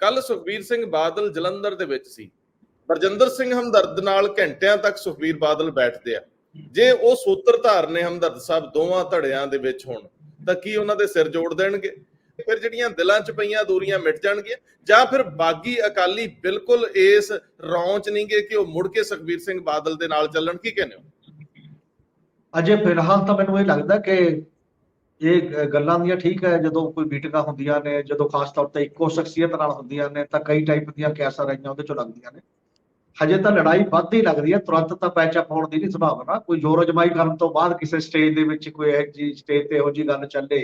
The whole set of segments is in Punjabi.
ਕੱਲ ਸੁਖਬੀਰ ਸਿੰਘ ਬਾਦਲ ਜਲੰਧਰ ਦੇ ਵਿੱਚ ਸੀ। ਬਰਜਿੰਦਰ ਸਿੰਘ ਹਮਦਰਦ ਨਾਲ ਘੰਟਿਆਂ ਤੱਕ ਸੁਖਬੀਰ ਬਾਦਲ ਬੈਠਦੇ ਆ। ਜੇ ਉਹ ਸੂਤਰਧਾਰ ਨੇ ਹਮਦਰਦ ਸਾਹਿਬ ਦੋਵਾਂ ਧੜਿਆਂ ਦੇ ਵਿੱਚ ਹੁਣ, ਤਾਂ ਕੀ ਉਹਨਾਂ ਦੇ ਸਿਰ ਜੋੜ ਦੇਣਗੇ? ਫਿਰ ਜਿਹੜੀਆਂ ਦਿਲਾਂ 'ਚ ਪਈਆਂ ਦੂਰੀਆਂ ਮਿਟ ਜਾਣਗੀਆਂ, ਜਾਂ ਫਿਰ ਬਾਗੀ ਅਕਾਲੀ ਬਿਲਕੁਲ ਇਸ ਰੌਂਚ ਨਹੀਂਗੇ ਕਿ ਉਹ ਮੁੜ ਕੇ ਸੁਖਬੀਰ ਸਿੰਘ ਬਾਦਲ ਦੇ ਨਾਲ ਚੱਲਣ? ਕੀ ਕਹਿੰਦੇ ਹੋ? ਅਜੇ ਫਿਲਹਾਲ ਤਾਂ ਮੈਨੂੰ ਇਹ ਲੱਗਦਾ ਕਿ ਇਹ ਗੱਲਾਂ ਦੀਆਂ ਠੀਕ ਹੈ, ਜਦੋਂ ਕੋਈ ਮੀਟਿੰਗਾਂ ਹੁੰਦੀਆਂ ਨੇ, ਜਦੋਂ ਖਾਸ ਤੌਰ ਤੇ ਇੱਕੋ ਸ਼ਖਸੀਅਤ ਨਾਲ ਹੁੰਦੀਆਂ ਨੇ, ਤਾਂ ਕਈ ਟਾਈਪ ਦੀਆਂ ਕੈਸਾ ਰਹੀਆਂ ਉਹਦੇ ਚੋਂ ਲੱਗਦੀਆਂ ਨੇ। ਹਜੇ ਤਾਂ ਲੜਾਈ ਵੱਧ ਹੀ ਲੱਗਦੀ ਹੈ, ਤੁਰੰਤ ਤਾਂ ਪੈਚ ਅਪ ਹੋਣ ਦੀ ਨਹੀਂ ਸੰਭਾਵਨਾ। ਕੋਈ ਜ਼ੋਰ ਅਜਮਾਈ ਕਰਨ ਤੋਂ ਬਾਅਦ ਕਿਸੇ ਸਟੇਜ ਦੇ ਵਿੱਚ ਕੋਈ ਇਹ ਜੀ ਸਟੇਜ ਤੇ ਇਹੋ ਜੀ ਗੱਲ ਚੱਲੇ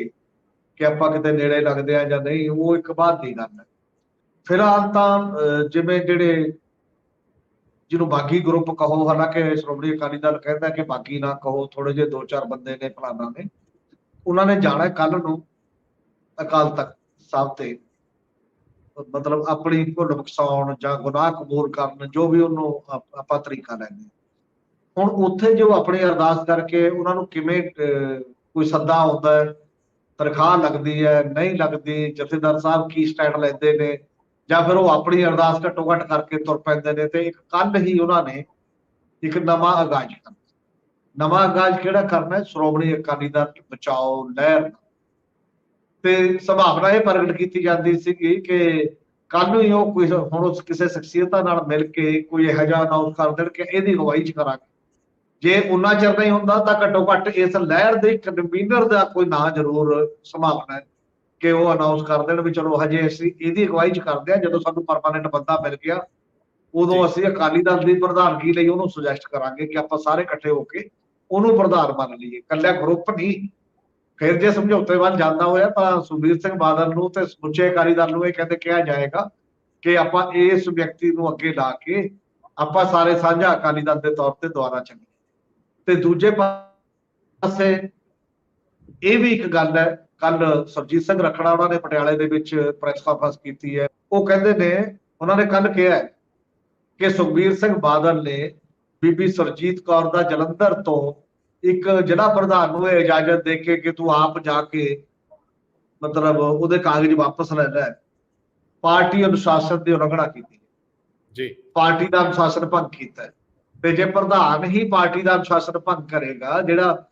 ਕਿ ਆਪਾਂ ਕਿਤੇ ਨੇੜੇ ਲੱਗਦੇ ਆ ਜਾਂ ਨਹੀਂ, ਉਹ ਇੱਕ ਬਾਅਦ ਦੀ ਗੱਲ ਹੈ। ਫਿਲਹਾਲ ਤਾਂ ਜਿਵੇਂ ਜਿਹੜੇ ਜਿਹਨੂੰ ਬਾਗੀ ਗਰੁੱਪ ਕਹੋ, ਹਾਲਾਂਕਿ ਸ਼੍ਰੋਮਣੀ ਅਕਾਲੀ ਦਲ ਕਹਿੰਦਾ ਕਿ ਬਾਗੀ ਨਾ ਕਹੋ ਥੋੜੇ ਜਿਹੇ ਦੋ ਚਾਰ ਬੰਦੇ ਨੇ ਫਲਾਣਾ ਨੇ। ਉਹਨਾਂ ਨੇ ਜਾਣਾ ਕੱਲ ਨੂੰ ਅਕਾਲ ਤਖਤ ਸਾਹਿਬ ਤੇ ਮਤਲਬ ਆਪਣੀ ਭੁੱਲ ਬਖਸ਼ਾਉਣ ਜਾਂ ਗੁਨਾਹ ਕਬੂਲ ਕਰਨ ਜੋ ਵੀ ਉਹਨੂੰ ਆਪਾਂ ਤਰੀਕਾ ਲੈਂਦੇ ਹਾਂ। ਹੁਣ ਉੱਥੇ ਜੋ ਆਪਣੀ ਅਰਦਾਸ ਕਰਕੇ ਉਹਨਾਂ ਨੂੰ ਕਿਵੇਂ ਕੋਈ ਸੱਦਾ ਆਉਂਦਾ ਹੈ, ਤਨਖਾਹ ਲੱਗਦੀ ਹੈ, ਨਹੀਂ ਲੱਗਦੀ, ਜਥੇਦਾਰ ਸਾਹਿਬ ਕੀ ਸਟੈਂਡ ਲੈਂਦੇ ਨੇ, ਜਾਂ ਫਿਰ ਉਹ ਆਪਣੀ ਅਰਦਾਸ ਘੱਟੋ ਘੱਟ ਕਰਕੇ ਤੁਰ ਪੈਂਦੇ ਨੇ ਤੇ ਇੱਕ ਕੱਲ ਹੀ ਉਹਨਾਂ ਨੇ ਇੱਕ ਨਵਾਂ ਆਗਾਜ਼ ਕਰਨਾ ਨਵਾਂ ਆਗਾਜ਼ ਕਿਹੜਾ ਕਰਨਾ ਹੈ? ਸ਼੍ਰੋਮਣੀ ਅਕਾਲੀ ਦਲ ਬਚਾਓ ਲਹਿਰ। ਤੇ ਸੰਭਾਵਨਾ ਇਹ ਪ੍ਰਗਟ ਕੀਤੀ ਜਾਂਦੀ ਸੀਗੀ ਕਿ ਕੱਲ ਨੂੰ ਹੀ ਉਹ ਕੋਈ ਹੁਣ ਉਸ ਕਿਸੇ ਸ਼ਖਸੀਅਤਾਂ ਨਾਲ ਮਿਲ ਕੇ ਕੋਈ ਇਹੋ ਜਿਹਾ ਅਨਾਉਂਸ ਕਰ ਦੇਣ ਕਿ ਇਹਦੀ ਅਗਵਾਈ ਚ ਕਰਾਂਗੇ। ਜੇ ਉਹਨਾਂ ਚਿਰ ਨਹੀਂ ਹੁੰਦਾ ਤਾਂ ਘੱਟੋ ਘੱਟ ਇਸ ਲਹਿਰ ਦੇ ਕਨਵੀਨਰ ਦਾ ਕੋਈ ਨਾਂ ਜ਼ਰੂਰ ਸੰਭਾਵਨਾ ਹੈ ਕਿ ਉਹ ਅਨਾਉਂਸ ਕਰ ਦੇਣ ਵੀ ਚਲੋ ਹਜੇ ਅਸੀਂ ਇਹਦੀ ਅਗਵਾਈ ਚ ਕਰਦੇ ਆ ਜਦੋਂ ਸਾਨੂੰ ਪਰਮਾਨੈਂਟ ਬੰਦਾ ਮਿਲ ਗਿਆ ਉਦੋਂ। ਅਸੀਂ ਅਕਾਲੀ ਦਲ ਦੀ ਪ੍ਰਧਾਨਗੀ ਲਈ ਉਹਨੂੰ ਸੁਜੈਸਟ ਕਰਾਂਗੇ ਕਿ ਆਪਾਂ ਸਾਰੇ ਇਕੱਠੇ ਹੋ ਕੇ ਉਹਨੂੰ ਪ੍ਰਧਾਨ ਮੰਨ ਲਈਏ ਕੱਲਿਆ ਗਰੁੱਪ ਨਹੀਂ। ਫਿਰ ਜੇ ਸਮਝੌਤੇ ਵੱਲ ਜਾਂਦਾ ਹੋਇਆ ਤਾਂ ਸੁਖਬੀਰ ਸਿੰਘ ਬਾਦਲ ਨੂੰ ਤੇ ਸਮੁੱਚੇ ਅਕਾਲੀ ਦਲ ਨੂੰ ਇਹ ਕਹਿੰਦੇ ਕਿਹਾ ਜਾਏਗਾ ਕਿ ਆਪਾਂ ਇਸ ਵਿਅਕਤੀ ਨੂੰ ਅੱਗੇ ਲਾ ਕੇ ਆਪਾਂ ਸਾਰੇ ਸਾਂਝਾ ਅਕਾਲੀ ਦਲ ਦੇ ਤੌਰ ਤੇ ਦੁਆਰਾ ਚੱਲੀਏ। ਤੇ ਦੂਜੇ ਪਾਸੇ ਇਹ ਵੀ ਇੱਕ ਗੱਲ ਹੈ ਕੱਲ ਸਰਜੀਤ ਸਿੰਘ ਰਖੜਾ ਉਹਨਾਂ ਨੇ ਪਟਿਆਲੇ ਦੇ ਵਿੱਚ ਪ੍ਰੈਸ ਕਾਨਫਰੰਸ ਕੀਤੀ ਹੈ। ਉਹ ਕਹਿੰਦੇ ਨੇ, ਉਹਨਾਂ ਨੇ ਕੱਲ ਕਿਹਾ ਕਿ ਸੁਖਬੀਰ ਸਿੰਘ ਬਾਦਲ ਨੇ ਬੀਬੀ ਸਰਜੀਤ ਕੌਰ ਦਾ ਜਲੰਧਰ ਤੋਂ ਇੱਕ ਜ਼ਿਲ੍ਹਾ ਪ੍ਰਧਾਨ ਨੂੰ ਇਹ ਇਜਾਜ਼ਤ ਦੇ ਕੇ ਕਿ ਤੂੰ ਆਪ ਜਾ ਕੇ ਮਤਲਬ ਉਹਦੇ ਕਾਗਜ਼ ਵਾਪਸ ਲੈ ਲੈ। ਪਾਰਟੀ ਅਨੁਸ਼ਾਸਨ ਦੀ ਉਲੰਘਣਾ ਕੀਤੀ। ਜੀ। ਪਾਰਟੀ ਦਾ ਅਨੁਸ਼ਾਸਨ ਭੰਗ ਕੀਤਾ। ਤੇ ਜੇ ਪ੍ਰਧਾਨ ਹੀ ਪਾਰਟੀ ਦਾ ਅਨੁਸ਼ਾਸਨ ਭੰਗ ਕਰੇਗਾ ਜਿਹੜਾ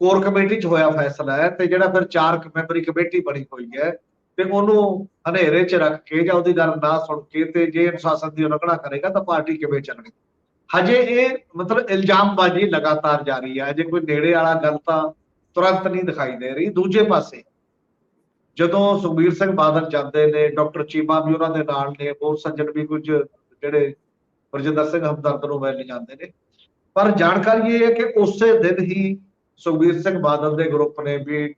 ਕੋਰ ਕਮੇਟੀ 'ਚ ਹੋਇਆ ਫੈਸਲਾ ਹੈ ਤੇ ਜਿਹੜਾ ਫਿਰ ਚਾਰ ਮੈਂਬਰੀ ਕਮੇਟੀ ਬਣੀ ਹੋਈ ਹੈ ਤੇ ਉਹਨੂੰ ਹਨੇਰੇ 'ਚ ਰੱਖ ਕੇ ਜਾਂ ਉਹਦੀ ਗੱਲ ਨਾ ਸੁਣ ਕੇ ਤੇ ਜੇ ਅਨੁਸ਼ਾਸਨ ਦੀ ਉਲੰਘਣਾ ਕਰੇਗਾ ਤਾਂ ਪਾਰਟੀ ਕਿਵੇਂ ਚੱਲਣੀ? ਹਜੇ ਇਹ ਮਤਲਬ ਇਲਜ਼ਾਮਬਾਜ਼ੀ ਲਗਾਤਾਰ ਜਾਰੀ ਹੈ ਜੇ ਕੋਈ ਨੇੜੇ ਵਾਲਾ ਗੱਲ ਤਾਂ ਤੁਰੰਤ ਨਹੀਂ ਦਿਖਾਈ ਦੇ ਰਹੀ। ਦੂਜੇ ਪਾਸੇ, ਜਦੋਂ ਸੁਖਬੀਰ ਸਿੰਘ ਬਾਦਲ ਜਾਂਦੇ ਨੇ, ਡਾਕਟਰ ਚੀਮਾ ਵੀ ਉਹਨਾਂ ਦੇ ਨਾਲ ਨੇ, ਹੋਰ ਸੱਜਣ ਵੀ ਕੁਝ ਜਿਹੜੇ ਬਰਜਿੰਦਰ ਸਿੰਘ ਹਮਦਰਦ ਨੂੰ ਮਿਲ ਜਾਂਦੇ ਨੇ। ਪਰ ਜਾਣਕਾਰੀ ਇਹ ਹੈ ਕਿ ਉਸੇ ਦਿਨ ਹੀ ਸੁਖਬੀਰ ਸਿੰਘ ਬਾਦਲ ਦੇ ਗਰੁੱਪ ਨੇ ਵੀ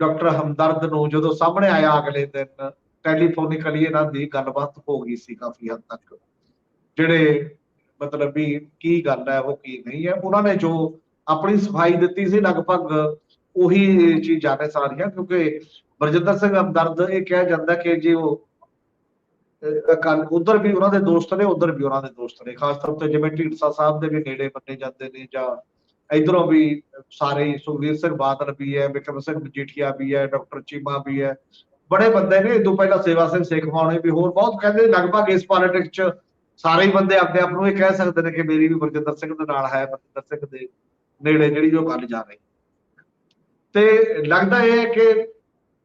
ਡਾਕਟਰ ਹਮਦਰਦ ਨੂੰ ਜਦੋਂ ਸਾਹਮਣੇ ਆਇਆ ਅਗਲੇ ਦਿਨ, ਟੈਲੀਫੋਨਿਕਲੀ ਇਹਨਾਂ ਦੀ ਗੱਲਬਾਤ ਹੋ ਗਈ ਸੀ ਕਾਫੀ ਹੱਦ ਤੱਕ। ਜਿਹੜੇ ਮਤਲਬ ਵੀ ਕੀ ਗੱਲ ਹੈ ਉਹ ਕੀ ਨਹੀਂ ਹੈ। ਉਹਨਾਂ ਨੇ ਜੋ ਆਪਣੀ ਸਫ਼ਾਈ ਦਿੱਤੀ ਸੀ ਲਗਭਗ ਉਹੀ ਚੀਜ਼ਾਂ ਨੇ ਸਾਰੀਆਂ ਕਿਉਂਕਿ ਬਰਜਿੰਦਰ ਸਿੰਘ ਹਮਦਰਦ ਇਹ ਕਿਹਾ ਜਾਂਦਾ ਕਿ ਜੇ ਉਹ ਅਕਾਲ ਉਧਰ ਵੀ ਉਹਨਾਂ ਦੇ ਦੋਸਤ ਨੇ ਉਧਰ ਵੀ ਉਹਨਾਂ ਦੇ ਦੋਸਤ ਨੇ। ਖਾਸ ਤੌਰ ਤੇ ਜਿਵੇਂ ਢੀਂਡਸਾ ਸਾਹਿਬ ਦੇ ਵੀ ਨੇੜੇ ਮੰਨੇ ਜਾਂਦੇ ਨੇ ਜਾਂ ਇਧਰੋਂ ਵੀ ਸਾਰੇ ਹੀ, ਸੁਖਬੀਰ ਸਿੰਘ ਬਾਦਲ ਵੀ ਹੈ ਵਿਕਰਮ ਸਿੰਘ ਮਜੀਠੀਆ ਵੀ ਹੈ ਡਾਕਟਰ ਚੀਮਾ ਵੀ ਹੈ। ਬੜੇ ਬੰਦੇ ਨੇ ਇਹ ਤੋਂ ਪਹਿਲਾਂ ਸੇਵਾ ਸਿੰਘ ਸੇਖਵਾਉਣੇ ਵੀ ਹੋਰ ਬਹੁਤ ਕਹਿੰਦੇ ਲਗਭਗ ਇਸ ਪੋਲਿਟਿਕਸ ਚ ਸਾਰੇ ਹੀ ਬੰਦੇ ਆਪਣੇ ਆਪ ਨੂੰ ਇਹ ਕਹਿ ਸਕਦੇ ਨੇ ਕਿ ਮੇਰੀ ਵੀ ਬਰਜਿੰਦਰ ਸਿੰਘ ਦੇ ਨਾਲ ਹੈ ਬਰਜਿੰਦਰ ਸਿੰਘ ਦੇ ਨੇੜੇ ਜਿਹੜੀ ਜੋ ਗੱਲ ਜਾ ਰਹੀ। ਤੇ ਲੱਗਦਾ ਇਹ ਹੈ ਕਿ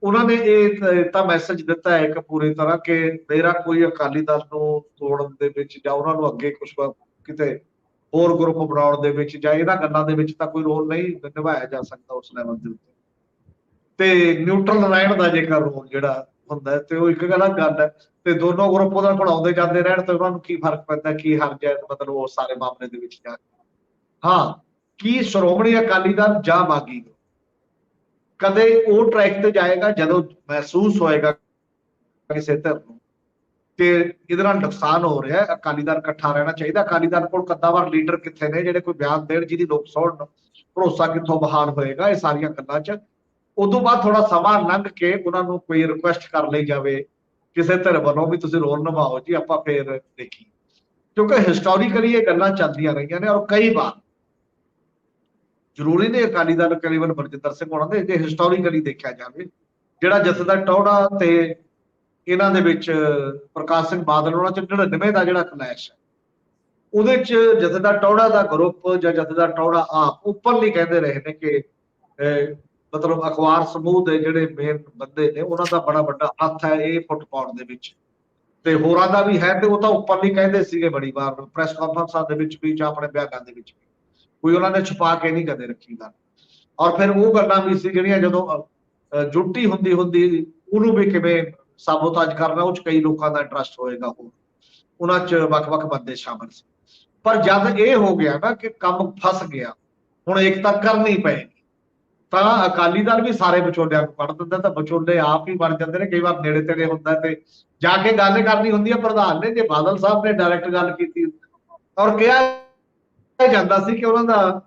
ਉਹਨਾਂ ਨੇ ਇਹ ਤਾਂ ਮੈਸੇਜ ਦਿੱਤਾ ਹੈ ਕਿ ਪੂਰੀ ਤਰ੍ਹਾਂ ਕਿ ਮੇਰਾ ਕੋਈ ਅਕਾਲੀ ਦਲ ਨੂੰ ਤੋੜਨ ਦੇ ਵਿੱਚ ਜਾਂ ਉਹਨਾਂ ਨੂੰ ਅੱਗੇ ਕੁਝ ਕਿਤੇ ਹੋਰ ਗਰੁੱਪ ਬਣਾਉਣ ਦੇ ਵਿੱਚ ਜਾਂ ਇਹਨਾਂ ਗੱਲਾਂ ਦੇ ਵਿੱਚ ਤਾਂ ਕੋਈ ਰੋਲ ਨਹੀਂ ਨਿਭਾਇਆ ਜਾ ਸਕਦਾ ਉਸ ਲੈਵਲ ਦੇ ਉੱਤੇ। ਤੇ ਨਿਊਟਰਲ ਰਹਿਣ ਦਾ ਜੇਕਰ ਰੋਲ ਜਿਹੜਾ ਹੁੰਦਾ ਤੇ ਉਹ ਇੱਕ ਗੱਲ ਗੱਲ ਹੈ ਤੇ ਦੋਨੋਂ ਗਰੁੱਪ ਉਹਦਾ ਬਣਾਉਂਦੇ ਜਾਂਦੇ ਰਹਿਣ ਤੇ ਉਹਨਾਂ ਨੂੰ ਕੀ ਫ਼ਰਕ ਪੈਂਦਾ, ਕੀ ਹਰਜ ਹੈ ਮਤਲਬ ਉਸ ਸਾਰੇ ਮਾਮਲੇ ਦੇ ਵਿੱਚ ਜਾ ਹਾਂ, ਕੀ ਸ਼੍ਰੋਮਣੀ ਅਕਾਲੀ ਦਲ ਜਾਂ ਬਾਗੀ ਕਦੇ ਉਹ ਟਰੈਕ ਤੇ ਜਾਏਗਾ ਜਦੋਂ ਮਹਿਸੂਸ ਹੋਏਗਾ ਕਿਸੇ ਧਿਰ ਨੂੰ ਕਿ ਇਹਦੇ ਨਾਲ ਨੁਕਸਾਨ ਹੋ ਰਿਹਾ ਹੈ। ਅਕਾਲੀ ਦਲ ਇਕੱਠਾ ਰਹਿਣਾ ਚਾਹੀਦਾ। ਅਕਾਲੀ ਦਲ ਕੋਲ ਕੱਦਾਵਰ ਲੀਡਰ ਕਿੱਥੇ ਨੇ ਜਿਹੜੇ ਕੋਈ ਬਿਆਨ ਦੇਣ, ਜਿਹਦੀ ਲੋਕ ਸੁਣਨ ਭਰੋਸਾ ਕਿੱਥੋਂ ਬਹਾਲ ਹੋਏਗਾ ਇਹ ਸਾਰੀਆਂ ਗੱਲਾਂ 'ਚ। ਉਦੋਂ ਬਾਅਦ ਥੋੜਾ ਸਮਾਂ ਲੰਘ ਕੇ ਉਹਨਾਂ ਨੂੰ ਕੋਈ ਰਿਕੁਐਸਟ ਕਰ ਲਈ ਜਾਵੇ। ਕਿਸੇ ਧਿਰ ਵੱਲੋਂ ਵੀ ਤੁਸੀਂ ਰੋਲ ਨਿਭਾਓ ਜੀ, ਆਪਾਂ ਫੇਰ ਦੇਖੀ। ਕਿਉਂਕਿ ਹਿਸਟੋਰੀਕਲੀ ਇਹ ਗੱਲਾਂ ਚੱਲਦੀਆਂ ਰਹੀਆਂ ਨੇ ਔਰ ਕਈ ਵਾਰ ਜ਼ਰੂਰੀ ਨਹੀਂ ਅਕਾਲੀ ਦਲ ਕੇਵਲ ਬਰਜਿੰਦਰ ਸਿੰਘ ਹੋਣਾ ਦੇ, ਜੇ ਹਿਸਟੋਰੀਕਲੀ ਦੇਖਿਆ ਜਾਵੇ, ਜਿਹੜਾ ਜਥੇਦਾਰ ਟੌੜਾ ਤੇ ਇਹਨਾਂ ਦੇ ਵਿੱਚ ਪ੍ਰਕਾਸ਼ ਸਿੰਘ ਬਾਦਲ, ਉਹਨਾਂ ਚ 99 ਦਾ ਜਿਹੜਾ ਕਲੈਸ਼ ਹੈ, ਉਹਦੇ ਚ ਜਥੇਦਾਰ ਟੌੜਾ ਦਾ ਗਰੁੱਪ ਜਾਂ ਜਥੇਦਾਰ ਟੌੜਾ ਆਪ ਉੱਪਰਲੀ ਕਹਿੰਦੇ ਰਹੇ ਨੇ ਕਿ ਮਤਲਬ ਅਖਬਾਰ ਸਮੂਹ ਦੇ ਜਿਹੜੇ ਮੇਨ ਬੰਦੇ ਨੇ, ਉਹਨਾਂ ਦਾ ਬੜਾ ਵੱਡਾ ਹੱਥ ਹੈ ਇਹ ਫੁੱਟ ਪਾਉਣ ਦੇ ਵਿੱਚ। ਤੇ ਹੋਰਾਂ ਦਾ ਵੀ ਹੈ ਤੇ ਉਹ ਤਾਂ ਉੱਪਰਲੀ ਕਹਿੰਦੇ ਸੀਗੇ ਬੜੀ ਵਾਰ ਪ੍ਰੈਸ ਕਾਨਫਰੰਸਾਂ ਦੇ ਵਿੱਚ ਵੀ ਜਾਂ ਆਪਣੇ ਬਿਆਨਾਂ ਦੇ ਵਿੱਚ ਵੀ। ਕੋਈ ਉਹਨਾਂ ਨੇ ਛੁਪਾ ਕੇ ਨਹੀਂ ਕਦੇ ਰੱਖੀ ਗੱਲ। ਔਰ ਫਿਰ ਉਹ ਗੱਲਾਂ ਵੀ ਸੀ ਜਿਹੜੀਆਂ ਜਦੋਂ ਜੁੱਟੀ ਹੁੰਦੀ ਹੁੰਦੀ, ਉਹਨੂੰ ਵੀ ਕਿਵੇਂ ਸਾਬੋਤਾਜ ਕਰਨਾ, ਉਹ ਚ ਕਈ ਲੋਕਾਂ ਦਾ ਇੰਟਰਸਟ ਹੋਏਗਾ ਹੋਰ। ਉਹਨਾਂ ਚ ਵੱਖ-ਵੱਖ ਬੰਦੇ ਸ਼ਾਮਲ ਸੀ। ਪਰ ਜਦ ਇਹ ਹੋ ਗਿਆ ਨਾ ਕਿ ਕੰਮ ਫਸ ਗਿਆ, ਹੁਣ ਇੱਕ ਤਾਂ ਕਰਨੀ ਪਏਗੀ। ਤਾਂ ਅਕਾਲੀ ਦਲ ਵੀ ਸਾਰੇ ਵਿਚੋਲਿਆਂ ਨੂੰ ਕੱਢ ਦਿੰਦਾ, ਤਾਂ ਵਿਚੋਲੇ ਆਪ ਹੀ ਬਣ ਜਾਂਦੇ ਨੇ, ਕਈ ਵਾਰ ਨੇੜੇ ਤੇੜੇ ਹੁੰਦਾ ਤੇ ਜਾ ਕੇ ਗੱਲ ਕਰਨੀ ਹੁੰਦੀ ਹੈ ਪ੍ਰਧਾਨ ਨੇ, ਜੇ ਬਾਦਲ ਸਾਹਿਬ ਨੇ ਡਾਇਰੈਕਟ ਗੱਲ ਕੀਤੀ। ਔਰ ਕਿਹਾ ਜਾਂਦਾ ਸੀ ਕਿ ਉਹਨਾਂ ਦਾ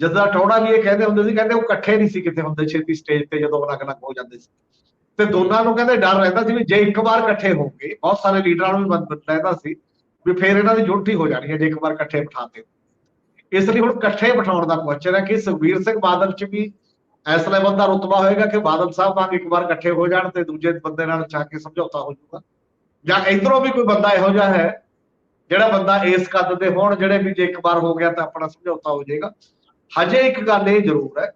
ਜਦਾਂ ਟੌੜਾ ਵੀ ਇਹ ਕਹਿੰਦੇ ਹੁੰਦੇ ਸੀ, ਕਹਿੰਦੇ ਉਹ ਇਕੱਠੇ ਨਹੀਂ ਸੀ ਕਿਤੇ ਹੁੰਦੇ ਛੇਤੀ ਸਟੇਜ ਤੇ ਜਦੋਂ ਅਲੱਗ-ਅਲੱਗ ਹੋ ਜਾਂਦੇ ਸੀ। ਤੇ ਦੋਨਾਂ ਨੂੰ ਕਹਿੰਦੇ ਡਰ ਰਹਿੰਦਾ ਸੀ ਵੀ ਜੇ ਇੱਕ ਵਾਰ ਇਕੱਠੇ ਹੋ ਗਏ ਬਹੁਤ ਸਾਰੇ ਲੀਡਰਾਂ ਨੂੰ ਵੀ ਬੰਦ ਰਹਿੰਦਾ ਸੀ ਵੀ ਫੇਰ ਇਹਨਾਂ ਦੀ ਜੁੱਟ ਹੀ ਹੋ ਜਾਣੀ ਹੈ, ਜੇ ਇੱਕ ਵਾਰ ਇਕੱਠੇ ਬਿਠਾਤੇ ਇਸ ਲਈ ਹੁਣ ਇਕੱਠੇ ਬਿਠਾਉਣ ਦਾ ਕੁਐਸਚਨ ਹੈ ਕਿ ਸੁਖਬੀਰ ਸਿੰਘ ਬਾਦਲ ਚ ਵੀ ਇਸ ਲੈਵਲ ਦਾ ਰੁਤਬਾ ਹੋਏਗਾ ਕਿ ਬਾਦਲ ਸਾਹਿਬ ਵਾਂਗ ਇੱਕ ਵਾਰ ਇਕੱਠੇ ਹੋ ਜਾਣ ਤੇ ਦੂਜੇ ਬੰਦੇ ਨਾਲ ਜਾ ਕੇ ਸਮਝੌਤਾ ਹੋ ਜਾਊਗਾ? ਜਾਂ ਇਧਰੋਂ ਵੀ ਕੋਈ ਬੰਦਾ ਇਹੋ ਜਿਹਾ ਹੈ ਜਿਹੜਾ ਬੰਦਾ ਇਸ ਕੱਦ ਦੇ ਹੋਣ, ਜਿਹੜੇ ਵੀ ਜੇ ਇੱਕ ਵਾਰ ਹੋ ਗਿਆ ਤਾਂ ਆਪਣਾ ਸਮਝੌਤਾ ਹੋ ਜਾਏਗਾ? ਹਜੇ ਇੱਕ ਗੱਲ ਇਹ ਜ਼ਰੂਰ ਹੈ,